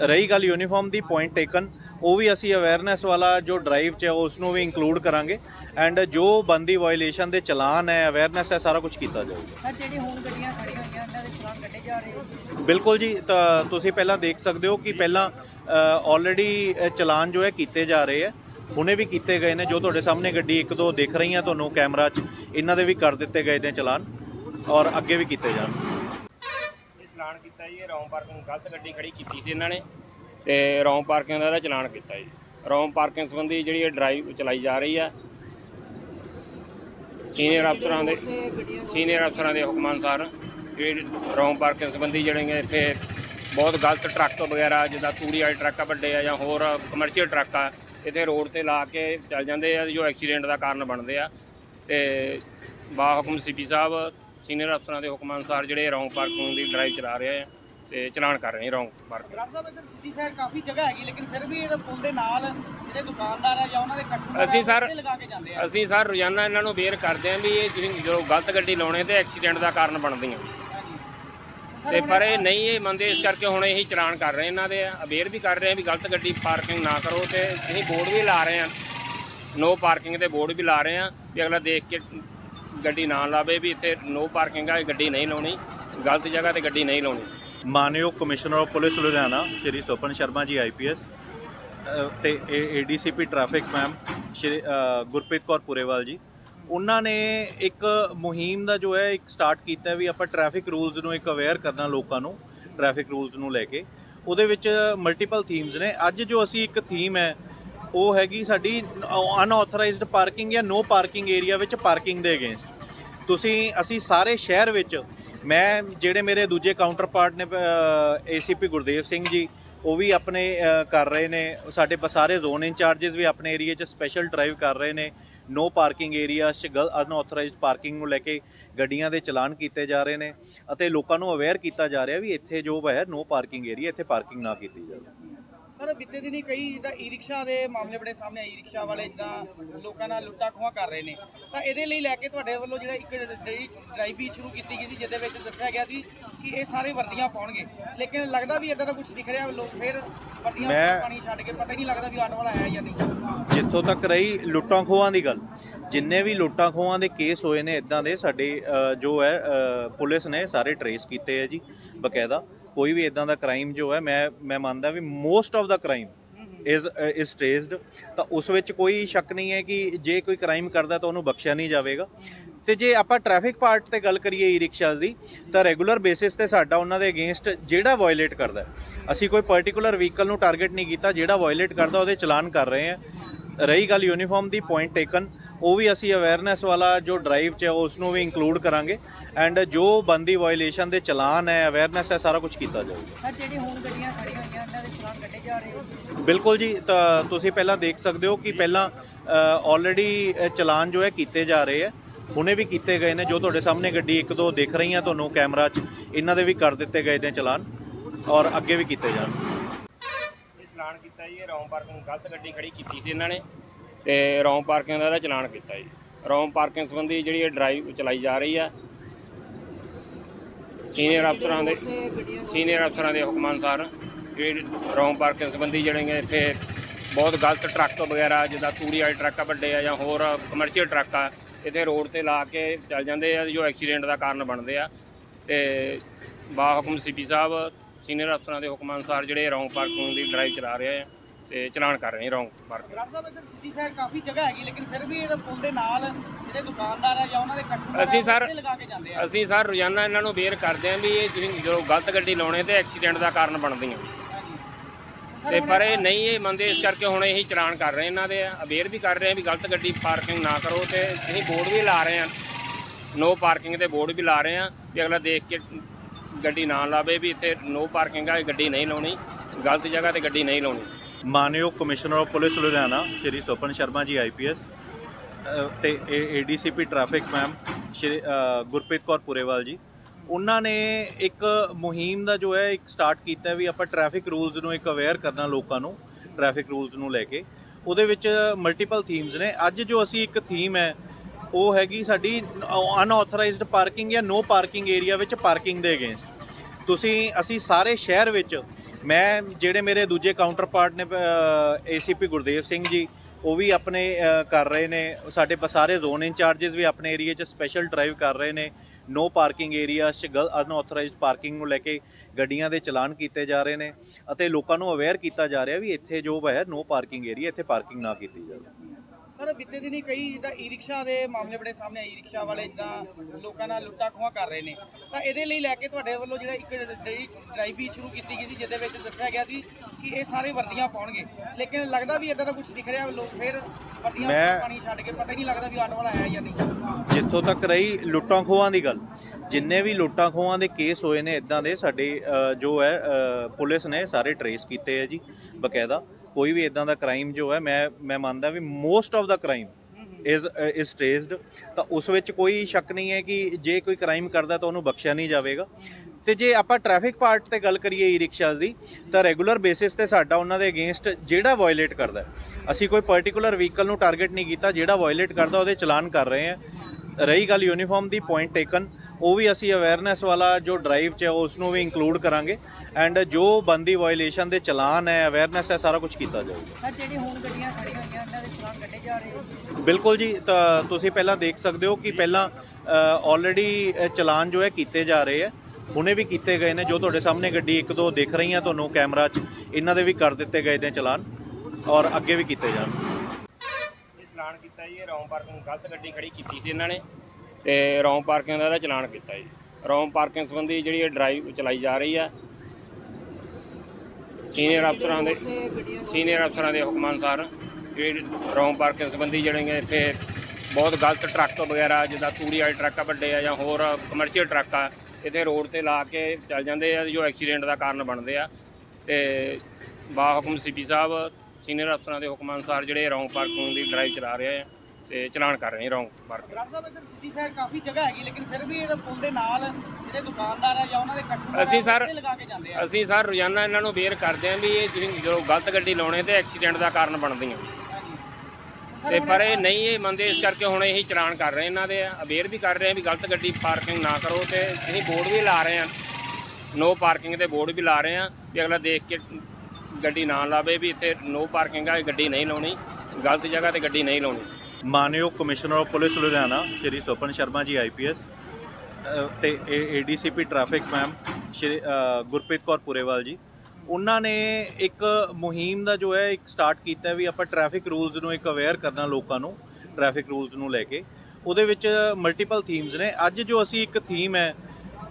C: ਰਹੀ ਗੱਲ ਯੂਨੀਫਾਰਮ ਦੀ ਪੁਆਇੰਟ ਟੇਕਨ ਉਹ ਵੀ ਅਸੀਂ ਅਵੇਅਰਨੈਸ ਵਾਲਾ ਜੋ ਡਰਾਈਵ ਚ ਹੈ ਉਸ ਨੂੰ ਵੀ ਇਨਕਲੂਡ ਕਰਾਂਗੇ। ਐਂਡ ਜੋ ਬੰਦੀ ਵਾਇਲੇਸ਼ਨ ਦੇ ਚਲਾਨ ਹੈ ਅਵੇਅਰਨੈਸ ਹੈ ਸਾਰਾ ਕੁਝ ਕੀਤਾ ਜਾਊਗਾ।
B: ਸਰ ਜਿਹੜੀ ਹੁਣ ਗੱਡੀਆਂ ਖੜੀਆਂ ਹੋਈਆਂ ਇਹਨਾਂ ਦੇ ਚਲਾਨ ਕੱਢੇ ਜਾ ਰਹੇ
C: ਬਿਲਕੁਲ ਜੀ ਤਾਂ ਤੁਸੀਂ ਪਹਿਲਾਂ ਦੇਖ ਸਕਦੇ ਹੋ ਕਿ ਪਹਿਲਾਂ ਆਲਰੇਡੀ ਚਲਾਨ ਜੋ ਹੈ ਕੀਤੇ ਜਾ ਰਹੇ ਹੈ। ਹੁਣੇ ਵੀ ਕੀਤੇ ਗਏ ਨੇ ਜੋ ਤੁਹਾਡੇ ਸਾਹਮਣੇ ਗੱਡੀ ਇੱਕ ਦੋ ਦਿਖ ਰਹੀਆਂ ਤੁਹਾਨੂੰ ਕੈਮਰਾ 'ਚ ਇਹਨਾਂ ਦੇ ਵੀ ਕਰ ਦਿੱਤੇ ਗਏ ਨੇ ਚਲਾਨ ਔਰ ਅੱਗੇ ਵੀ ਕੀਤੇ ਜਾਣ।
A: ਇਹ ਚਲਾਨ ਕੀਤਾ ਜੀ ਰੌਂਗ ਪਾਰਕਿੰਗ ਗਲਤ ਗੱਡੀ ਖੜੀ ਕੀਤੀ ਸੀ ਇਹਨਾਂ ਨੇ। ਤੇ ਰੌਂਗ ਪਾਰਕਿੰਗ ਦਾ ਇਹਦਾ ਚਲਾਨ ਕੀਤਾ ਜੀ। ਰੌਂਗ ਪਾਰਕਿੰਗ ਸੰਬੰਧੀ ਜਿਹੜੀ ਇਹ ਡਰਾਈਵ ਚਲਾਈ ਜਾ ਰਹੀ ਆ ਸੀਨੀਅਰ ਅਫਸਰਾਂ ਦੇ ਸੀਨੀਅਰ ਅਫਸਰਾਂ ਦੇ ਹੁਕਮਾਂ ਅਨੁਸਾਰ ਜਿਹੜੀ ਰੌਂਗ ਪਾਰਕਿੰਗ ਸੰਬੰਧੀ ਜਿਹੜੇ ਇੱਥੇ ਬਹੁਤ ਗਲਤ ਟਰੱਕ ਵਗੈਰਾ, ਜਿੱਦਾਂ ਤੂੜੀ ਵਾਲੇ ਟਰੱਕ ਆ, ਵੱਡੇ ਆ ਜਾਂ ਹੋਰ ਕਮਰਸ਼ੀਅਲ ਟਰੱਕ ਆ, ਇੱਥੇ ਰੋਡ ਤੇ ਲਾ ਕੇ ਚੱਲ ਜਾਂਦੇ ਆ, ਜੋ ਐਕਸੀਡੈਂਟ ਦਾ ਕਾਰਨ ਬਣਦੇ ਆ। ਤੇ ਬਾ ਹੁਕਮ ਸੀਪੀ ਸਾਹਿਬ ਸੀਨੀਅਰ ਅਫਸਰਾਂ ਦੇ ਹੁਕਮਾਂ ਅਨੁਸਾਰ ਜਿਹੜੇ ਰੌਂਗ ਪਾਰਕਿੰਗ ਦੀ ਡਰਾਈਵ ਚਲਾ ਰਹੇ ਆ। ਤੇ ਚਲਾਨ ਕਰ ਰਹੇ ਰੌਂਗ ਪਾਰਕਿੰਗ
B: ਡਾਕਟਰ ਸਾਹਿਬ ਇੱਧਰ ਦੂਜੀ ਸਾਈਡ ਕਾਫੀ ਜਗ੍ਹਾ ਹੈਗੀ ਲੇਕਿਨ ਫਿਰ ਵੀ ਇਹਦੇ ਪੁਲ ਦੇ ਨਾਲ ਜਿਹੜੇ ਦੁਕਾਨਦਾਰ ਆ ਜਾਂ ਉਹਨਾਂ ਦੇ ਕਸਟਮਰ
A: ਅਸੀਂ ਸਰ-
B: ਲਗਾ ਕੇ ਜਾਂਦੇ ਆ?
A: ਅਸੀਂ ਸਰ ਰੋਜ਼ਾਨਾ ਇਹਨਾਂ ਨੂੰ ਅਵੇਅਰ ਕਰਦੇ ਆਂ ਵੀ ਇਹ ਜਿਹੜੀ ਜਦੋਂ ਗਲਤ ਗੱਡੀ ਲਾਉਣੇ ਤੇ ਐਕਸੀਡੈਂਟ ਦਾ ਕਾਰਨ ਬਣਦੀਆਂ। ਤੇ ਪਰ ਇਹ ਨਹੀਂ ਇਹ ਮੰਨਦੇ ਇਸ ਕਰਕੇ ਹੁਣ ਇਹੀ ਚਲਾਨ ਕਰ ਰਹੇ ਇਹਨਾਂ ਦੇ ਅਵੇਅਰ ਵੀ ਕਰ ਰਹੇ ਆ ਵੀ ਗਲਤ ਗੱਡੀ ਪਾਰਕਿੰਗ ਨਾ ਕਰੋ ਤੇ ਅਸੀਂ ਬੋਰਡ ਵੀ ਲਾ ਰਹੇ ਆ ਨੋ ਪਾਰਕਿੰਗ ਦੇ ਬੋਰਡ ਵੀ ਲਾ ਰਹੇ ਆ ਵੀ ਅਗਲਾ ਦੇਖ ਕੇ ਗੱਡੀ ਨਾ ਲਾਵੇ ਵੀ ਇੱਥੇ ਨੋ ਪਾਰਕਿੰਗ ਆ ਗੱਡੀ ਨਹੀਂ ਲਾਉਣੀ। ਗਲਤ ਜਗ੍ਹਾ ਤੇ ਗੱਡੀ ਨਹੀਂ ਲਾਉਣੀ।
C: ਮਾਨਯੋਗ commissioner of police Ludhiana, Shri Sopan Sharma ji IPS ਤੇ ADCP traffic ma'am Shri Gurpreet Kaur Purewal ji. ਉਹਨਾਂ ਨੇ ਇੱਕ ਮੁਹਿੰਮ ਦਾ ਜੋ ਹੈ, ਇੱਕ ਸਟਾਰਟ ਕੀਤਾ ਵੀ ਆਪਾਂ ਟ੍ਰੈਫਿਕ ਰੂਲਸ ਨੂੰ ਇੱਕ ਅਵੇਅਰ ਕਰਨਾ ਲੋਕਾਂ ਨੂੰ ਟ੍ਰੈਫਿਕ ਰੂਲਸ ਨੂੰ ਲੈ ਕੇ। ਉਹਦੇ ਵਿੱਚ ਮਲਟੀਪਲ ਥੀਮਸ ਨੇ। ਅੱਜ ਜੋ ਅਸੀਂ ਇੱਕ ਥੀਮ ਹੈ, ਉਹ ਹੈਗੀ ਸਾਡੀ ਅਨਆਥੋਰਾਈਜ਼ਡ ਪਾਰਕਿੰਗ ਜਾਂ ਨੋ ਪਾਰਕਿੰਗ ਏਰੀਆ ਵਿੱਚ ਪਾਰਕਿੰਗ ਦੇ ਅਗੇਂਸਟ ਤੁਸੀਂ, ਅਸੀਂ ਸਾਰੇ ਸ਼ਹਿਰ ਵਿੱਚ, ਮੈਂ, ਜਿਹੜੇ ਮੇਰੇ ਦੂਜੇ ਕਾਊਂਟਰ ਪਾਰਟ ਨੇ ਏਸੀਪੀ ਗੁਰਦੇਵ ਸਿੰਘ ਜੀ, ਉਹ ਵੀ ਆਪਣੇ ਕਰ ਰਹੇ ਨੇ। ਸਾਡੇ ਪ- ਸਾਰੇ ਜ਼ੋਨ ਇੰਚਾਰजेस ਵੀ ਆਪਣੇ ਏਰੀਆ 'ਚ ਸਪੈਸ਼ਲ ਡਰਾਈਵ ਕਰ ਰਹੇ ਨੇ। ਨੋ ਪਾਰਕਿੰਗ ਏਰੀਆਸ 'ਚ ਅਨਆਥੋਰਾਈਜ਼ਡ ਪਾਰਕਿੰਗ ਨੂੰ ਲੈ ਕੇ ਗੱਡੀਆਂ ਦੇ ਚਲਾਨ ਕੀਤੇ ਜਾ ਰਹੇ ਨੇ। ਅਤੇ ਲੋਕਾਂ ਨੂੰ ਅਵੇਅਰ ਕੀਤਾ ਜਾ ਰਿਹਾ ਵੀ ਇੱਥੇ ਜੋ ਹੈ ਨੋ ਪਾਰਕਿੰਗ ਏਰੀਆ ਇੱਥੇ ਪਾਰਕਿੰਗ ਨਾ ਕੀਤੀ ਜਾਵੇ।
B: ਸਰ ਬੀਤੇ ਦਿਨੀ ਕਈ ਜਿੱਦਾਂ ਈ ਰਿਕਸ਼ਾ ਦੇ ਮਾਮਲੇ ਬੜੇ ਸਾਹਮਣੇ ਆਏ ਈ ਰਿਕਸ਼ਾ ਵਾਲੇ ਜਿੱਦਾਂ ਲੋਕਾਂ ਨਾਲ ਲੁੱਟਾ ਖੋਹਾਂ ਕਰ ਰਹੇ ਨੇ। ਤਾਂ ਇਹਦੇ ਲਈ ਲੈ ਕੇ ਤੁਹਾਡੇ ਵੱਲੋਂ ਜਿਹੜਾ ਇੱਕ ਜਿਹੜੀ ਡਰਾਈਵ ਵੀ ਸ਼ੁਰੂ ਕੀਤੀ ਗਈ ਸੀ ਜਿਹਦੇ ਵਿੱਚ ਦੱਸਿਆ ਗਿਆ ਸੀ ਕਿ ਇਹ ਸਾਰੇ ਵਰਦੀਆਂ ਪਾਉਣਗੇ। ਲੇਕਿਨ ਲੱਗਦਾ ਵੀ ਇਦਾਂ ਦਾ ਕੁਝ ਦਿਖ ਰਿਹਾ ਲੋਕ ਫਿਰ ਵਰਦੀਆਂ ਪਾਣੀ ਛੱਡ ਕੇ ਪਤਾ ਹੀ ਨਹੀਂ ਲੱਗਦਾ ਵੀ ਆਟੋ ਵਾਲਾ ਹੈ ਜਾਂ ਨਹੀਂ।
C: ਜਿੱਥੋਂ ਤੱਕ ਰਹੀ ਲੁੱਟਾਂ ਖੋਹਾਂ ਦੀ ਗੱਲ ਜਿੰਨੇ ਵੀ ਲੁੱਟਾਂ ਖੋਹਾਂ ਦੇ ਕੇਸ ਹੋਏ ਨੇ ਇਦਾਂ ਦੇ ਸਾਡੇ ਜੋ ਹੈ ਪੁਲਿਸ ਨੇ ਸਾਰੇ ਟਰੇਸ ਕੀਤੇ ਹੈ ਜੀ ਬਕਾਇਦਾ। ਕੋਈ ਵੀ ਇਦਾਂ ਦਾ ਕ੍ਰਾਈਮ ਜੋ ਹੈ, ਮੈਂ ਮੈਂ ਮੰਨਦਾ ਵੀ most of the crime is is traced ਤਾਂ ਉਸ ਵਿੱਚ ਕੋਈ ਸ਼ੱਕ ਨਹੀਂ ਹੈ ਕਿ ਜੇ ਕੋਈ ਕ੍ਰਾਈਮ ਕਰਦਾ ਤਾਂ ਉਹਨੂੰ ਬਖਸ਼ਿਆ ਨਹੀਂ ਜਾਵੇਗਾ। ਤੇ ਜੇ ਆਪਾਂ ਟ੍ਰੈਫਿਕ ਪਾਰਟ ਤੇ ਗੱਲ ਕਰੀਏ ਈ ਰਿਕਸ਼ਾਸ ਦੀ, ਤਾਂ ਰੈਗੂਲਰ ਬੇਸਿਸ ਤੇ ਸਾਡਾ ਉਹਨਾਂ ਦੇ ਅਗੇਂਸਟ ਜਿਹੜਾ ਵਾਇਲੇਟ ਕਰਦਾ ਅਸੀਂ ਕੋਈ ਪਾਰਟਿਕੂਲਰ ਵਹੀਕਲ ਨੂੰ ਟਾਰਗੇਟ ਨਹੀਂ ਕੀਤਾ, ਜਿਹੜਾ ਵਾਇਲੇਟ ਕਰਦਾ, ਉਹਦੇ ਚਲਾਨ ਕਰ ਰਹੇ ਹਾਂ। ਰਹੀ ਗੱਲ ਯੂਨੀਫਾਰਮ ਦੀ ਪੁਆਇੰਟ ਟੇਕਨ ਉਹ ਵੀ ਅਸੀਂ ਅਵੇਅਰਨੈਸ ਵਾਲਾ ਜੋ ਡਰਾਈਵ ਚ ਹੈ ਉਸ ਨੂੰ ਵੀ ਇਨਕਲੂਡ ਕਰਾਂਗੇ। ਐਂਡ ਜੋ ਬੰਦੀ ਵਾਇਲੇਸ਼ਨ ਦੇ ਚਲਾਨ ਹੈ ਅਵੇਅਰਨੈਸ ਹੈ ਸਾਰਾ ਕੁਝ ਕੀਤਾ ਜਾਊਗਾ।
B: ਸਰ ਜਿਹੜੀ ਹੁਣ ਗੱਡੀਆਂ ਖੜੀਆਂ ਹੋਈਆਂ ਇਹਨਾਂ ਦੇ ਚਲਾਨ ਕੱਢੇ ਜਾ ਰਹੇ
C: ਬਿਲਕੁਲ ਜੀ ਤਾਂ ਤੁਸੀਂ ਪਹਿਲਾਂ ਦੇਖ ਸਕਦੇ ਹੋ ਕਿ ਪਹਿਲਾਂ ਆਲਰੇਡੀ ਚਲਾਨ ਜੋ ਹੈ ਕੀਤੇ ਜਾ ਰਹੇ ਹੈ। ਹੁਣੇ ਵੀ ਕੀਤੇ ਗਏ ਨੇ ਜੋ ਤੁਹਾਡੇ ਸਾਹਮਣੇ ਗੱਡੀ ਇੱਕ ਦੋ ਦਿਖ ਰਹੀਆਂ ਤੁਹਾਨੂੰ ਕੈਮਰਾ 'ਚ ਇਹਨਾਂ ਦੇ ਵੀ ਕਰ ਦਿੱਤੇ ਗਏ ਨੇ ਚਲਾਨ ਔਰ ਅੱਗੇ ਵੀ ਕੀਤੇ ਜਾਣ
A: ਇਹ ਚਲਾਨ ਕੀਤਾ ਜੀ ਇਹ ਰੌਂਗ ਪਾਰਕਿੰਗ ਗਲਤ ਗੱਡੀ ਖੜੀ ਕੀਤੀ ਸੀ ਇਹਨਾਂ ਨੇ। ਤੇ ਰੌਂਗ ਪਾਰਕਿੰਗ ਦਾ ਇਹਦਾ ਚਲਾਨ ਕੀਤਾ ਜੀ। ਰੌਂਗ ਪਾਰਕਿੰਗ ਸੰਬੰਧੀ ਜਿਹੜੀ ਇਹ ਡਰਾਈਵ ਚਲਾਈ ਜਾ ਰਹੀ ਆ। ਸੀਨੀਅਰ ਅਫਸਰਾਂ ਦੇ ਸੀਨੀਅਰ ਅਫਸਰਾਂ ਦੇ ਹੁਕਮ ਅਨੁਸਾਰ ਜਿਹੜੀ ਰੌਂਗ ਪਾਰਕਿੰਗ ਸੰਬੰਧੀ ਜਿਹੜੇ ਇੱਥੇ ਬਹੁਤ ਗਲਤ ਟਰੱਕ ਵਗੈਰਾ, ਜਿੱਦਾਂ ਤੂੜੀ ਵਾਲੇ ਟਰੱਕ ਆ, ਵੱਡੇ ਆ ਜਾਂ ਹੋਰ ਕਮਰਸ਼ੀਅਲ ਟਰੱਕ ਆ, ਇੱਥੇ ਰੋਡ ਤੇ ਲਾ ਕੇ ਚੱਲ ਜਾਂਦੇ ਆ, ਜੋ ਐਕਸੀਡੈਂਟ ਦਾ ਕਾਰਨ ਬਣਦੇ ਆ। ਤੇ ਬਾ ਹੁਕਮ ਸੀਪੀ ਸਾਹਿਬ ਸੀਨੀਅਰ ਅਫਸਰਾਂ ਦੇ ਹੁਕਮ ਅਨੁਸਾਰ ਜਿਹੜੇ ਰੌਂਗ ਪਾਰਕਿੰਗ ਦੀ ਡਰਾਈਵ ਚਲਾ ਰਹੇ ਆ। ਤੇ ਚਲਾਨ ਕਰ ਰਹੇ ਰੌਂਗ
B: ਡਾਕਟਰ ਸਾਹਿਬ ਇੱਧਰ ਦੂਜੀ ਸਾਈਡ ਕਾਫੀ ਜਗ੍ਹਾ ਹੈਗੀ ਲੇਕਿਨ ਫਿਰ ਵੀ ਇਹਦੇ ਪੁਲ ਦੇ ਨਾਲ ਜਿਹੜੇ ਦੁਕਾਨਦਾਰ ਆ ਜਾਂ ਉਹਨਾਂ ਦੇ ਕਸਟਮਰ
A: ਅਸੀਂ ਸਰ-
B: ਲਗਾ ਕੇ ਜਾਂਦੇ ਆ?
A: ਅਸੀਂ ਸਰ ਰੋਜ਼ਾਨਾ ਇਹਨਾਂ ਨੂੰ ਵੇਅਰ ਕਰਦੇ ਆਂ ਵੀ ਇਹ ਤੁਸੀਂ ਜਦੋਂ ਗਲਤ ਗੱਡੀ ਲਾਉਣੇ ਤੇ ਐਕਸੀਡੈਂਟ ਦਾ ਕਾਰਨ ਬਣਦੀਆਂ। ਤੇ ਪਰ ਇਹ ਨਹੀਂ ਇਹ ਮੰਨਦੇ ਇਸ ਕਰਕੇ ਹੁਣ ਇਹੀ ਚਲਾਨ ਕਰ ਰਹੇ ਇਹਨਾਂ ਦੇ ਅਵੇਅਰ ਵੀ ਕਰ ਰਹੇ ਆ ਵੀ ਗਲਤ ਗੱਡੀ ਪਾਰਕਿੰਗ ਨਾ ਕਰੋ ਤੇ ਅਸੀਂ ਬੋਰਡ ਵੀ ਲਾ ਰਹੇ ਆ ਨੋ ਪਾਰਕਿੰਗ ਤੇ ਬੋਰਡ ਵੀ ਲਾ ਰਹੇ ਆ ਵੀ ਅਗਲਾ ਦੇਖ ਕੇ ਗੱਡੀ ਨਾ ਲਾਵੇ ਵੀ ਇੱਥੇ ਨੋ ਪਾਰਕਿੰਗ ਆ ਇਹ ਗੱਡੀ ਨਹੀਂ ਲਾਉਣੀ ਗਲਤ ਜਗ੍ਹਾ ਤੇ ਗੱਡੀ ਨਹੀਂ ਲਾਉਣੀ।
C: ਮਾਨਯੋਗ commissioner of police Ludhiana, Shri Sopan Sharma ji IPS ਤੇ ADCP traffic ma'am Shri Gurpreet Kaur Purewal ji. ਉਹਨਾਂ ਨੇ ਇੱਕ ਮੁਹਿੰਮ ਦਾ ਜੋ ਹੈ, ਇੱਕ ਸਟਾਰਟ ਕੀਤਾ ਵੀ ਆਪਾਂ ਟ੍ਰੈਫਿਕ ਰੂਲਸ ਨੂੰ ਇੱਕ ਅਵੇਅਰ ਕਰਨਾ ਲੋਕਾਂ ਨੂੰ ਟ੍ਰੈਫਿਕ ਰੂਲਸ ਨੂੰ ਲੈ ਕੇ। ਉਹਦੇ ਵਿੱਚ ਮਲਟੀਪਲ ਥੀਮਸ ਨੇ। ਅੱਜ ਜੋ ਅਸੀਂ ਇੱਕ ਥੀਮ ਹੈ, ਉਹ ਹੈਗੀ ਸਾਡੀ ਅਨਆਥੋਰਾਈਜ਼ਡ ਪਾਰਕਿੰਗ ਜਾਂ ਨੋ ਪਾਰਕਿੰਗ ਏਰੀਆ ਵਿੱਚ ਪਾਰਕਿੰਗ ਦੇ ਅਗੇਂਸਟ ਤੁਸੀਂ, ਅਸੀਂ ਸਾਰੇ ਸ਼ਹਿਰ ਵਿੱਚ, ਮੈਂ, ਜਿਹੜੇ ਮੇਰੇ ਦੂਜੇ ਕਾਊਂਟਰ ਪਾਰਟ ਨੇ ਏਸੀਪੀ ਗੁਰਦੇਵ ਸਿੰਘ ਜੀ, ਉਹ ਵੀ ਆਪਣੇ ਕਰ ਰਹੇ ਨੇ। ਸਾਡੇ ਪ- ਸਾਰੇ ਜ਼ੋਨ ਇੰਚਾਰजेस ਵੀ ਆਪਣੇ ਏਰੀਆ 'ਚ ਸਪੈਸ਼ਲ ਡਰਾਈਵ ਕਰ ਰਹੇ ਨੇ। ਨੋ ਪਾਰਕਿੰਗ ਏਰੀਆਸ 'ਚ ਗਲ ਅਨਆਥੋਰਾਈਜ਼ਡ ਪਾਰਕਿੰਗ ਨੂੰ ਲੈ ਕੇ ਗੱਡੀਆਂ ਦੇ ਚਲਾਨ ਕੀਤੇ ਜਾ ਰਹੇ ਨੇ ਅਤੇ ਲੋਕਾਂ ਨੂੰ ਅਵੇਅਰ ਕੀਤਾ ਜਾ ਰਿਹਾ ਵੀ ਇੱਥੇ ਜੋ ਹੈ ਨੋ ਪਾਰਕਿੰਗ ਏਰੀਆ ਇੱਥੇ ਪਾਰਕਿੰਗ ਨਾ ਕੀਤੀ ਜਾਵੇ।
B: ਸਰ ਬੀਤੇ ਦਿਨੀ ਕਈ ਜਿੱਦਾਂ ਈ ਰਿਕਸ਼ਾ ਦੇ ਮਾਮਲੇ ਬੜੇ ਸਾਹਮਣੇ ਆਏ ਈ ਰਿਕਸ਼ਾ ਵਾਲੇ ਜਿੱਦਾਂ ਲੋਕਾਂ ਨਾਲ ਲੁੱਟਾ ਖੋਹਾਂ ਕਰ ਰਹੇ ਨੇ। ਤਾਂ ਇਹਦੇ ਲਈ ਲੈ ਕੇ ਤੁਹਾਡੇ ਵੱਲੋਂ ਜਿਹੜਾ ਇੱਕ ਜਿਹੜੀ ਡਰਾਈਵ ਵੀ ਸ਼ੁਰੂ ਕੀਤੀ ਗਈ ਸੀ ਜਿਹਦੇ ਵਿੱਚ ਦੱਸਿਆ ਗਿਆ ਸੀ ਕਿ ਇਹ ਸਾਰੇ ਵਰਦੀਆਂ ਪਾਉਣਗੇ। ਲੇਕਿਨ ਲੱਗਦਾ ਵੀ ਇਦਾਂ ਦਾ ਕੁਝ ਦਿਖ ਰਿਹਾ ਲੋਕ ਫਿਰ ਵਰਦੀਆਂ ਪਾਣੀ ਛੱਡ ਕੇ ਪਤਾ ਹੀ ਨਹੀਂ ਲੱਗਦਾ ਵੀ ਆਟੋ ਵਾਲਾ ਹੈ ਜਾਂ ਨਹੀਂ।
C: ਜਿੱਥੋਂ ਤੱਕ ਰਹੀ ਲੁੱਟਾਂ ਖੋਹਾਂ ਦੀ ਗੱਲ ਜਿੰਨੇ ਵੀ ਲੁੱਟਾਂ ਖੋਹਾਂ ਦੇ ਕੇਸ ਹੋਏ ਨੇ ਇਦਾਂ ਦੇ ਸਾਡੇ ਜੋ ਹੈ ਪੁਲਿਸ ਨੇ ਸਾਰੇ ਟਰੇਸ ਕੀਤੇ ਹੈ ਜੀ ਬਕਾਇਦਾ। ਕੋਈ ਵੀ ਇਦਾਂ ਦਾ ਕ੍ਰਾਈਮ ਜੋ ਹੈ, ਮੈਂ ਮੈਂ ਮੰਨਦਾ ਵੀ most of the crime is is traced ਤਾਂ ਉਸ ਵਿੱਚ ਕੋਈ ਸ਼ੱਕ ਨਹੀਂ ਹੈ ਕਿ ਜੇ ਕੋਈ ਕ੍ਰਾਈਮ ਕਰਦਾ ਤਾਂ ਉਹਨੂੰ ਬਖਸ਼ਿਆ ਨਹੀਂ ਜਾਵੇਗਾ। ਤੇ ਜੇ ਆਪਾਂ ਟ੍ਰੈਫਿਕ ਪਾਰਟ ਤੇ ਗੱਲ ਕਰੀਏ ਈ ਰਿਕਸ਼ਾਸ ਦੀ, ਤਾਂ ਰੈਗੂਲਰ ਬੇਸਿਸ ਤੇ ਸਾਡਾ ਉਹਨਾਂ ਦੇ ਅਗੇਂਸਟ ਜਿਹੜਾ ਵਾਇਲੇਟ ਕਰਦਾ ਅਸੀਂ ਕੋਈ ਪਾਰਟਿਕੂਲਰ ਵਹੀਕਲ ਨੂੰ ਟਾਰਗੇਟ ਨਹੀਂ ਕੀਤਾ, ਜਿਹੜਾ ਵਾਇਲੇਟ ਕਰਦਾ, ਉਹਦੇ ਚਲਾਨ ਕਰ ਰਹੇ ਹਾਂ। ਰਹੀ ਗੱਲ ਯੂਨੀਫਾਰਮ ਦੀ ਪੁਆਇੰਟ ਟੇਕਨ ਉਹ ਵੀ ਅਸੀਂ ਅਵੇਅਰਨੈਸ ਵਾਲਾ ਜੋ ਡਰਾਈਵ ਚ ਉਸ ਨੂੰ ਵੀ ਇਨਕਲੂਡ ਕਰਾਂਗੇ। ਐਂਡ ਜੋ ਬੰਦੀ ਵਾਇਲੇਸ਼ਨ ਦੇ ਚਲਾਨ ਹੈ ਅਵੇਅਰਨੈਸ ਹੈ ਸਾਰਾ ਕੁਝ ਕੀਤਾ ਜਾਊਗਾ।
B: ਸਰ ਜਿਹੜੀ ਹੁਣ ਗੱਡੀਆਂ ਖੜੀਆਂ ਹੋਈਆਂ ਇਹਨਾਂ ਦੇ ਚਲਾਨ ਕੱਢੇ ਜਾ ਰਹੇ
C: ਬਿਲਕੁਲ ਜੀ ਤਾਂ ਤੁਸੀਂ ਪਹਿਲਾਂ ਦੇਖ ਸਕਦੇ ਹੋ ਕਿ ਪਹਿਲਾਂ ਆਲਰੇਡੀ ਚਲਾਨ ਜੋ ਹੈ ਕੀਤੇ ਜਾ ਰਹੇ ਹੈ। ਹੁਣੇ ਵੀ ਕੀਤੇ ਗਏ ਨੇ ਜੋ ਤੁਹਾਡੇ ਸਾਹਮਣੇ ਗੱਡੀ ਇੱਕ ਦੋ ਦਿਖ ਰਹੀਆਂ ਤੁਹਾਨੂੰ ਕੈਮਰਾ 'ਚ ਇਹਨਾਂ ਦੇ ਵੀ ਕਰ ਦਿੱਤੇ ਗਏ ਨੇ ਚਲਾਨ ਔਰ ਅੱਗੇ ਵੀ ਕੀਤੇ ਜਾਣ।
A: ਇਹ ਚਲਾਨ ਕੀਤਾ ਜੀ ਇਹ ਰੌਂਗ ਪਾਰਕਿੰਗ ਗਲਤ ਗੱਡੀ ਖੜੀ ਕੀਤੀ ਸੀ ਇਹਨਾਂ ਨੇ ਤੇ ਰੌਂਗ ਪਾਰਕਿੰਗ ਦਾ ਇਹਦਾ ਚਲਾਨ ਕੀਤਾ ਜੀ। ਰੌਂਗ ਪਾਰਕਿੰਗ ਸੰਬੰਧੀ ਜਿਹੜੀ ਇਹ ਡਰਾਈਵ ਚਲਾਈ ਜਾ ਰਹੀ ਆ ਸੀਨੀਅਰ ਅਫਸਰਾਂ ਦੇ, ਸੀਨੀਅਰ ਅਫਸਰਾਂ ਦੇ ਹੁਕਮ ਅਨੁਸਾਰ ਜਿਹੜੀ ਰੌਂਗ ਪਾਰਕਿੰਗ ਸੰਬੰਧੀ ਜਿਹੜੇ ਇੱਥੇ ਬਹੁਤ ਗਲਤ ਟਰੱਕ ਵਗੈਰਾ, ਜਿੱਦਾਂ ਤੂੜੀ ਵਾਲੇ ਟਰੱਕ ਆ, ਵੱਡੇ ਆ ਜਾਂ ਹੋਰ ਕਮਰਸ਼ੀਅਲ ਟਰੱਕ ਆ, ਇੱਥੇ ਰੋਡ ਤੇ ਲਾ ਕੇ ਚੱਲ ਜਾਂਦੇ ਆ, ਜੋ ਐਕਸੀਡੈਂਟ ਦਾ ਕਾਰਨ ਬਣਦੇ ਆ। ਤੇ ਬਾ ਹੁਕਮ ਸੀਪੀ ਸਾਹਿਬ, ਸੀਨੀਅਰ ਅਫਸਰਾਂ ਦੇ ਹੁਕਮ ਅਨੁਸਾਰ ਜਿਹੜੇ ਰੌਂਗ ਪਾਰਕਿੰਗ ਦੀ ਡਰਾਈਵ ਚਲਾ ਰਹੇ ਆ। ਤੇ ਚਲਾਨ ਕਰ ਰਹੇ ਰੌਂਗ ਮਾਰਕ
B: ਡਾਕਟਰ ਸਾਹਿਬ ਇੱਧਰ ਦੂਜੀ ਸਾਈਡ ਕਾਫੀ ਜਗ੍ਹਾ ਹੈਗੀ ਲੇਕਿਨ ਫਿਰ ਵੀ ਇਹਦੇ ਪੁਲ ਦੇ ਨਾਲ ਜਿਹੜੇ ਦੁਕਾਨਦਾਰ ਆ ਜਾਂ ਉਹਨਾਂ ਦੇ ਕਸਟਮਰ
A: ਅਸੀਂ ਸਰ-
B: ਲਗਾ ਕੇ ਜਾਂਦੇ ਆ?
A: ਅਸੀਂ ਸਰ ਰੋਜ਼ਾਨਾ ਇਹਨਾਂ ਨੂੰ ਅਵੇਅਰ ਕਰਦੇ ਆਂ ਵੀ ਇਹ ਜਿਹੜੀ ਜੋ ਗਲਤ ਗੱਡੀ ਲਾਉਣੇ ਤੇ ਐਕਸੀਡੈਂਟ ਦਾ ਕਾਰਨ ਬਣਦੀਆਂ। ਤੇ ਪਰ ਇਹ ਨਹੀਂ ਇਹ ਮੰਨਦੇ ਇਸ ਕਰਕੇ ਹੁਣ ਇਹੀ ਚਲਾਨ ਕਰ ਰਹੇ ਇਹਨਾਂ ਦੇ ਅਵੇਅਰ ਵੀ ਕਰ ਰਹੇ ਆ ਵੀ ਗਲਤ ਗੱਡੀ ਪਾਰਕਿੰਗ ਨਾ ਕਰੋ ਤੇ ਅਸੀਂ ਬੋਰਡ ਵੀ ਲਾ ਰਹੇ ਆ ਨੋ ਪਾਰਕਿੰਗ ਦੇ ਬੋਰਡ ਵੀ ਲਾ ਰਹੇ ਆ ਵੀ ਅਗਲਾ ਦੇਖ ਕੇ ਗੱਡੀ ਨਾ ਲਾਵੇ ਵੀ ਇੱਥੇ ਨੋ ਪਾਰਕਿੰਗ ਆ ਗੱਡੀ ਨਹੀਂ ਲਾਉਣੀ। ਗਲਤ ਜਗ੍ਹਾ ਤੇ ਗੱਡੀ ਨਹੀਂ ਲਾਉਣੀ।
C: ਮਾਨਯੋਗ commissioner of police Ludhiana, Shri Sopan Sharma ji IPS ਤੇ ADCP traffic ma'am Shri Gurpreet Kaur Purewal ji. ਉਹਨਾਂ ਨੇ ਇੱਕ ਮੁਹਿੰਮ ਦਾ ਜੋ ਹੈ, ਇੱਕ ਸਟਾਰਟ ਕੀਤਾ ਵੀ ਆਪਾਂ ਟ੍ਰੈਫਿਕ ਰੂਲਸ ਨੂੰ ਇੱਕ ਅਵੇਅਰ ਕਰਨਾ ਲੋਕਾਂ ਨੂੰ ਟ੍ਰੈਫਿਕ ਰੂਲਸ ਨੂੰ ਲੈ ਕੇ। ਉਹਦੇ ਵਿੱਚ ਮਲਟੀਪਲ ਥੀਮਸ ਨੇ। ਅੱਜ ਜੋ ਅਸੀਂ ਇੱਕ ਥੀਮ ਹੈ,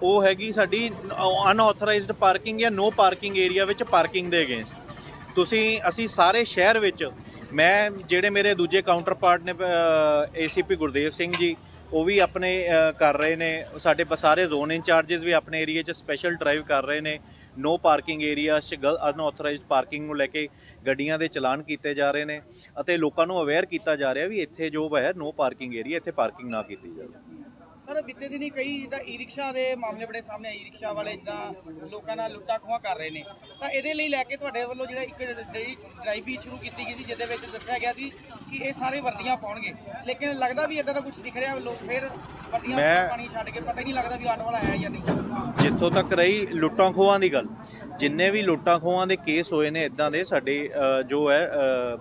C: ਉਹ ਹੈਗੀ ਸਾਡੀ ਅਨਆਥੋਰਾਈਜ਼ਡ ਪਾਰਕਿੰਗ ਜਾਂ ਨੋ ਪਾਰਕਿੰਗ ਏਰੀਆ ਵਿੱਚ ਪਾਰਕਿੰਗ ਦੇ ਅਗੇਂਸਟ ਤੁਸੀਂ, ਅਸੀਂ ਸਾਰੇ ਸ਼ਹਿਰ ਵਿੱਚ, ਮੈਂ, ਜਿਹੜੇ ਮੇਰੇ ਦੂਜੇ ਕਾਊਂਟਰ ਪਾਰਟ ਨੇ ਏਸੀਪੀ ਗੁਰਦੇਵ ਸਿੰਘ ਜੀ, ਉਹ ਵੀ ਆਪਣੇ ਕਰ ਰਹੇ ਨੇ। ਸਾਡੇ ਪ- ਸਾਰੇ ਜ਼ੋਨ ਇੰਚਾਰजेस ਵੀ ਆਪਣੇ ਏਰੀਆ 'ਚ ਸਪੈਸ਼ਲ ਡਰਾਈਵ ਕਰ ਰਹੇ ਨੇ। ਨੋ ਪਾਰਕਿੰਗ ਏਰੀਆਸ 'ਚ ਗਲ ਅਨਆਥੋਰਾਈਜ਼ਡ ਪਾਰਕਿੰਗ ਨੂੰ ਲੈ ਕੇ ਗੱਡੀਆਂ ਦੇ ਚਲਾਨ ਕੀਤੇ ਜਾ ਰਹੇ ਨੇ। ਅਤੇ ਲੋਕਾਂ ਨੂੰ ਅਵੇਅਰ ਕੀਤਾ ਜਾ ਰਿਹਾ ਵੀ ਇੱਥੇ ਜੋ ਹੈ ਨੋ ਪਾਰਕਿੰਗ ਏਰੀਆ ਇੱਥੇ ਪਾਰਕਿੰਗ ਨਾ ਕੀਤੀ ਜਾਵੇ।
B: ਸਰ ਬੀਤੇ ਦਿਨੀ ਕਈ ਜਿੱਦਾਂ ਈ ਰਿਕਸ਼ਾ ਦੇ ਮਾਮਲੇ ਬੜੇ ਸਾਹਮਣੇ ਆਏ ਰਿਕਸ਼ਾ ਵਾਲੇ ਜਿੱਦਾਂ ਲੋਕਾਂ ਨਾਲ ਲੁੱਟਾ ਖੋਹਾਂ ਕਰ ਰਹੇ ਨੇ। ਤਾਂ ਇਹਦੇ ਲਈ ਲੈ ਕੇ ਤੁਹਾਡੇ ਵੱਲੋਂ ਜਿਹੜਾ ਇੱਕ ਜਿਹੜੀ ਡਰਾਈਵ ਵੀ ਸ਼ੁਰੂ ਕੀਤੀ ਗਈ ਸੀ ਜਿਹਦੇ ਵਿੱਚ ਦੱਸਿਆ ਗਿਆ ਸੀ ਕਿ ਇਹ ਸਾਰੇ ਵਰਦੀਆਂ ਪਾਉਣਗੇ। ਲੇਕਿਨ ਲੱਗਦਾ ਵੀ ਇਦਾਂ ਦਾ ਕੁਝ ਦਿਖ ਰਿਹਾ ਲੋਕ ਫਿਰ ਵਰਦੀਆਂ ਪਾਣੀ ਛੱਡ ਕੇ ਪਤਾ ਹੀ ਨਹੀਂ ਲੱਗਦਾ ਵੀ ਆਟੋ ਵਾਲਾ ਹੈ ਜਾਂ ਨਹੀਂ।
C: ਜਿੱਥੋਂ ਤੱਕ ਰਹੀ ਲੁੱਟਾਂ ਖੋਹਾਂ ਦੀ ਗੱਲ ਜਿੰਨੇ ਵੀ ਲੁੱਟਾਂ ਖੋਹਾਂ ਦੇ ਕੇਸ ਹੋਏ ਨੇ ਇਦਾਂ ਦੇ ਸਾਡੇ ਜੋ ਹੈ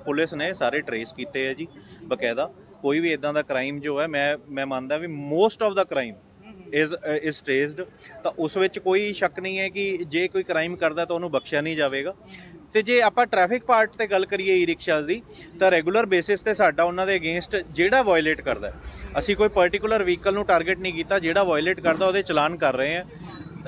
C: ਪੁਲਿਸ ਨੇ ਸਾਰੇ ਟਰੇਸ ਕੀਤੇ ਹੈ ਜੀ ਬਕਾਇਦਾ। ਕੋਈ ਵੀ ਇਦਾਂ ਦਾ ਕ੍ਰਾਈਮ ਜੋ ਹੈ, ਮੈਂ ਮੈਂ ਮੰਨਦਾ ਵੀ most of the crime is is traced ਤਾਂ ਉਸ ਵਿੱਚ ਕੋਈ ਸ਼ੱਕ ਨਹੀਂ ਹੈ ਕਿ ਜੇ ਕੋਈ ਕ੍ਰਾਈਮ ਕਰਦਾ ਤਾਂ ਉਹਨੂੰ ਬਖਸ਼ਿਆ ਨਹੀਂ ਜਾਵੇਗਾ। ਤੇ ਜੇ ਆਪਾਂ ਟ੍ਰੈਫਿਕ ਪਾਰਟ ਤੇ ਗੱਲ ਕਰੀਏ ਈ ਰਿਕਸ਼ਾਸ ਦੀ, ਤਾਂ ਰੈਗੂਲਰ ਬੇਸਿਸ ਤੇ ਸਾਡਾ ਉਹਨਾਂ ਦੇ ਅਗੇਂਸਟ ਜਿਹੜਾ ਵਾਇਲੇਟ ਕਰਦਾ ਅਸੀਂ ਕੋਈ ਪਾਰਟਿਕੂਲਰ ਵਹੀਕਲ ਨੂੰ ਟਾਰਗੇਟ ਨਹੀਂ ਕੀਤਾ, ਜਿਹੜਾ ਵਾਇਲੇਟ ਕਰਦਾ, ਉਹਦੇ ਚਲਾਨ ਕਰ ਰਹੇ ਹਾਂ।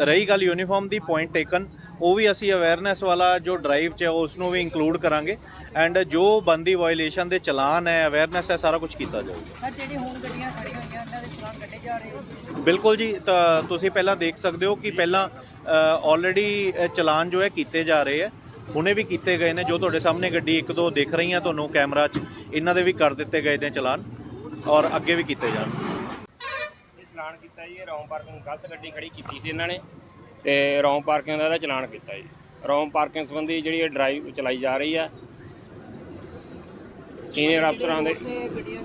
C: ਰਹੀ ਗੱਲ ਯੂਨੀਫਾਰਮ ਦੀ ਪੁਆਇੰਟ ਟੇਕਨ ਉਹ ਵੀ ਅਸੀਂ ਅਵੇਅਰਨੈਸ ਵਾਲਾ ਜੋ ਡਰਾਈਵ 'ਚ ਹੈ ਉਸ ਨੂੰ ਵੀ ਇੰਕਲੂਡ ਕਰਾਂਗੇ। ਐਂਡ ਜੋ ਬੰਦੀ ਵਾਇਲੇਸ਼ਨ ਦੇ ਚਲਾਨ ਹੈ ਅਵੇਅਰਨੈਸ ਹੈ ਸਾਰਾ ਕੁਝ ਕੀਤਾ ਜਾਊਗਾ।
B: ਸਰ ਜਿਹੜੀ ਹੁਣ ਗੱਡੀਆਂ ਖੜੀਆਂ ਹੋਈਆਂ ਇਹਨਾਂ ਦੇ ਚਲਾਨ ਕੱਢੇ ਜਾ ਰਹੇ
C: ਬਿਲਕੁਲ ਜੀ ਤਾਂ ਤੁਸੀਂ ਪਹਿਲਾਂ ਦੇਖ ਸਕਦੇ ਹੋ ਕਿ ਪਹਿਲਾਂ ਆਲਰੇਡੀ ਚਲਾਨ ਜੋ ਹੈ ਕੀਤੇ ਜਾ ਰਹੇ ਹੈ। ਹੁਣੇ ਵੀ ਕੀਤੇ ਗਏ ਨੇ ਜੋ ਤੁਹਾਡੇ ਸਾਹਮਣੇ ਗੱਡੀ ਇੱਕ ਦੋ ਦਿਖ ਰਹੀਆਂ ਤੁਹਾਨੂੰ ਕੈਮਰਾ 'ਚ ਇਹਨਾਂ ਦੇ ਵੀ ਕਰ ਦਿੱਤੇ ਗਏ ਨੇ ਚਲਾਨ ਔਰ ਅੱਗੇ ਵੀ ਕੀਤੇ ਜਾਣਗੇ।
A: ਇਹ ਚਲਾਨ ਕੀਤਾ ਜੀ ਇਹ ਰੌਂਗ ਪਾਰਕਿੰਗ ਗਲਤ ਗੱਡੀ ਖੜੀ ਕੀਤੀ ਸੀ ਇਹਨਾਂ ਨੇ। ਤੇ ਰੌਂਗ ਪਾਰਕਿੰਗ ਦਾ ਇਹਦਾ ਚਲਾਨ ਕੀਤਾ ਜੀ। ਰੌਂਗ ਪਾਰਕਿੰਗ ਸੰਬੰਧੀ ਜਿਹੜੀ ਇਹ ਡਰਾਈਵ ਚਲਾਈ ਜਾ ਰਹੀ ਆ, ਸੀਨੀਅਰ ਅਫਸਰਾਂ ਦੇ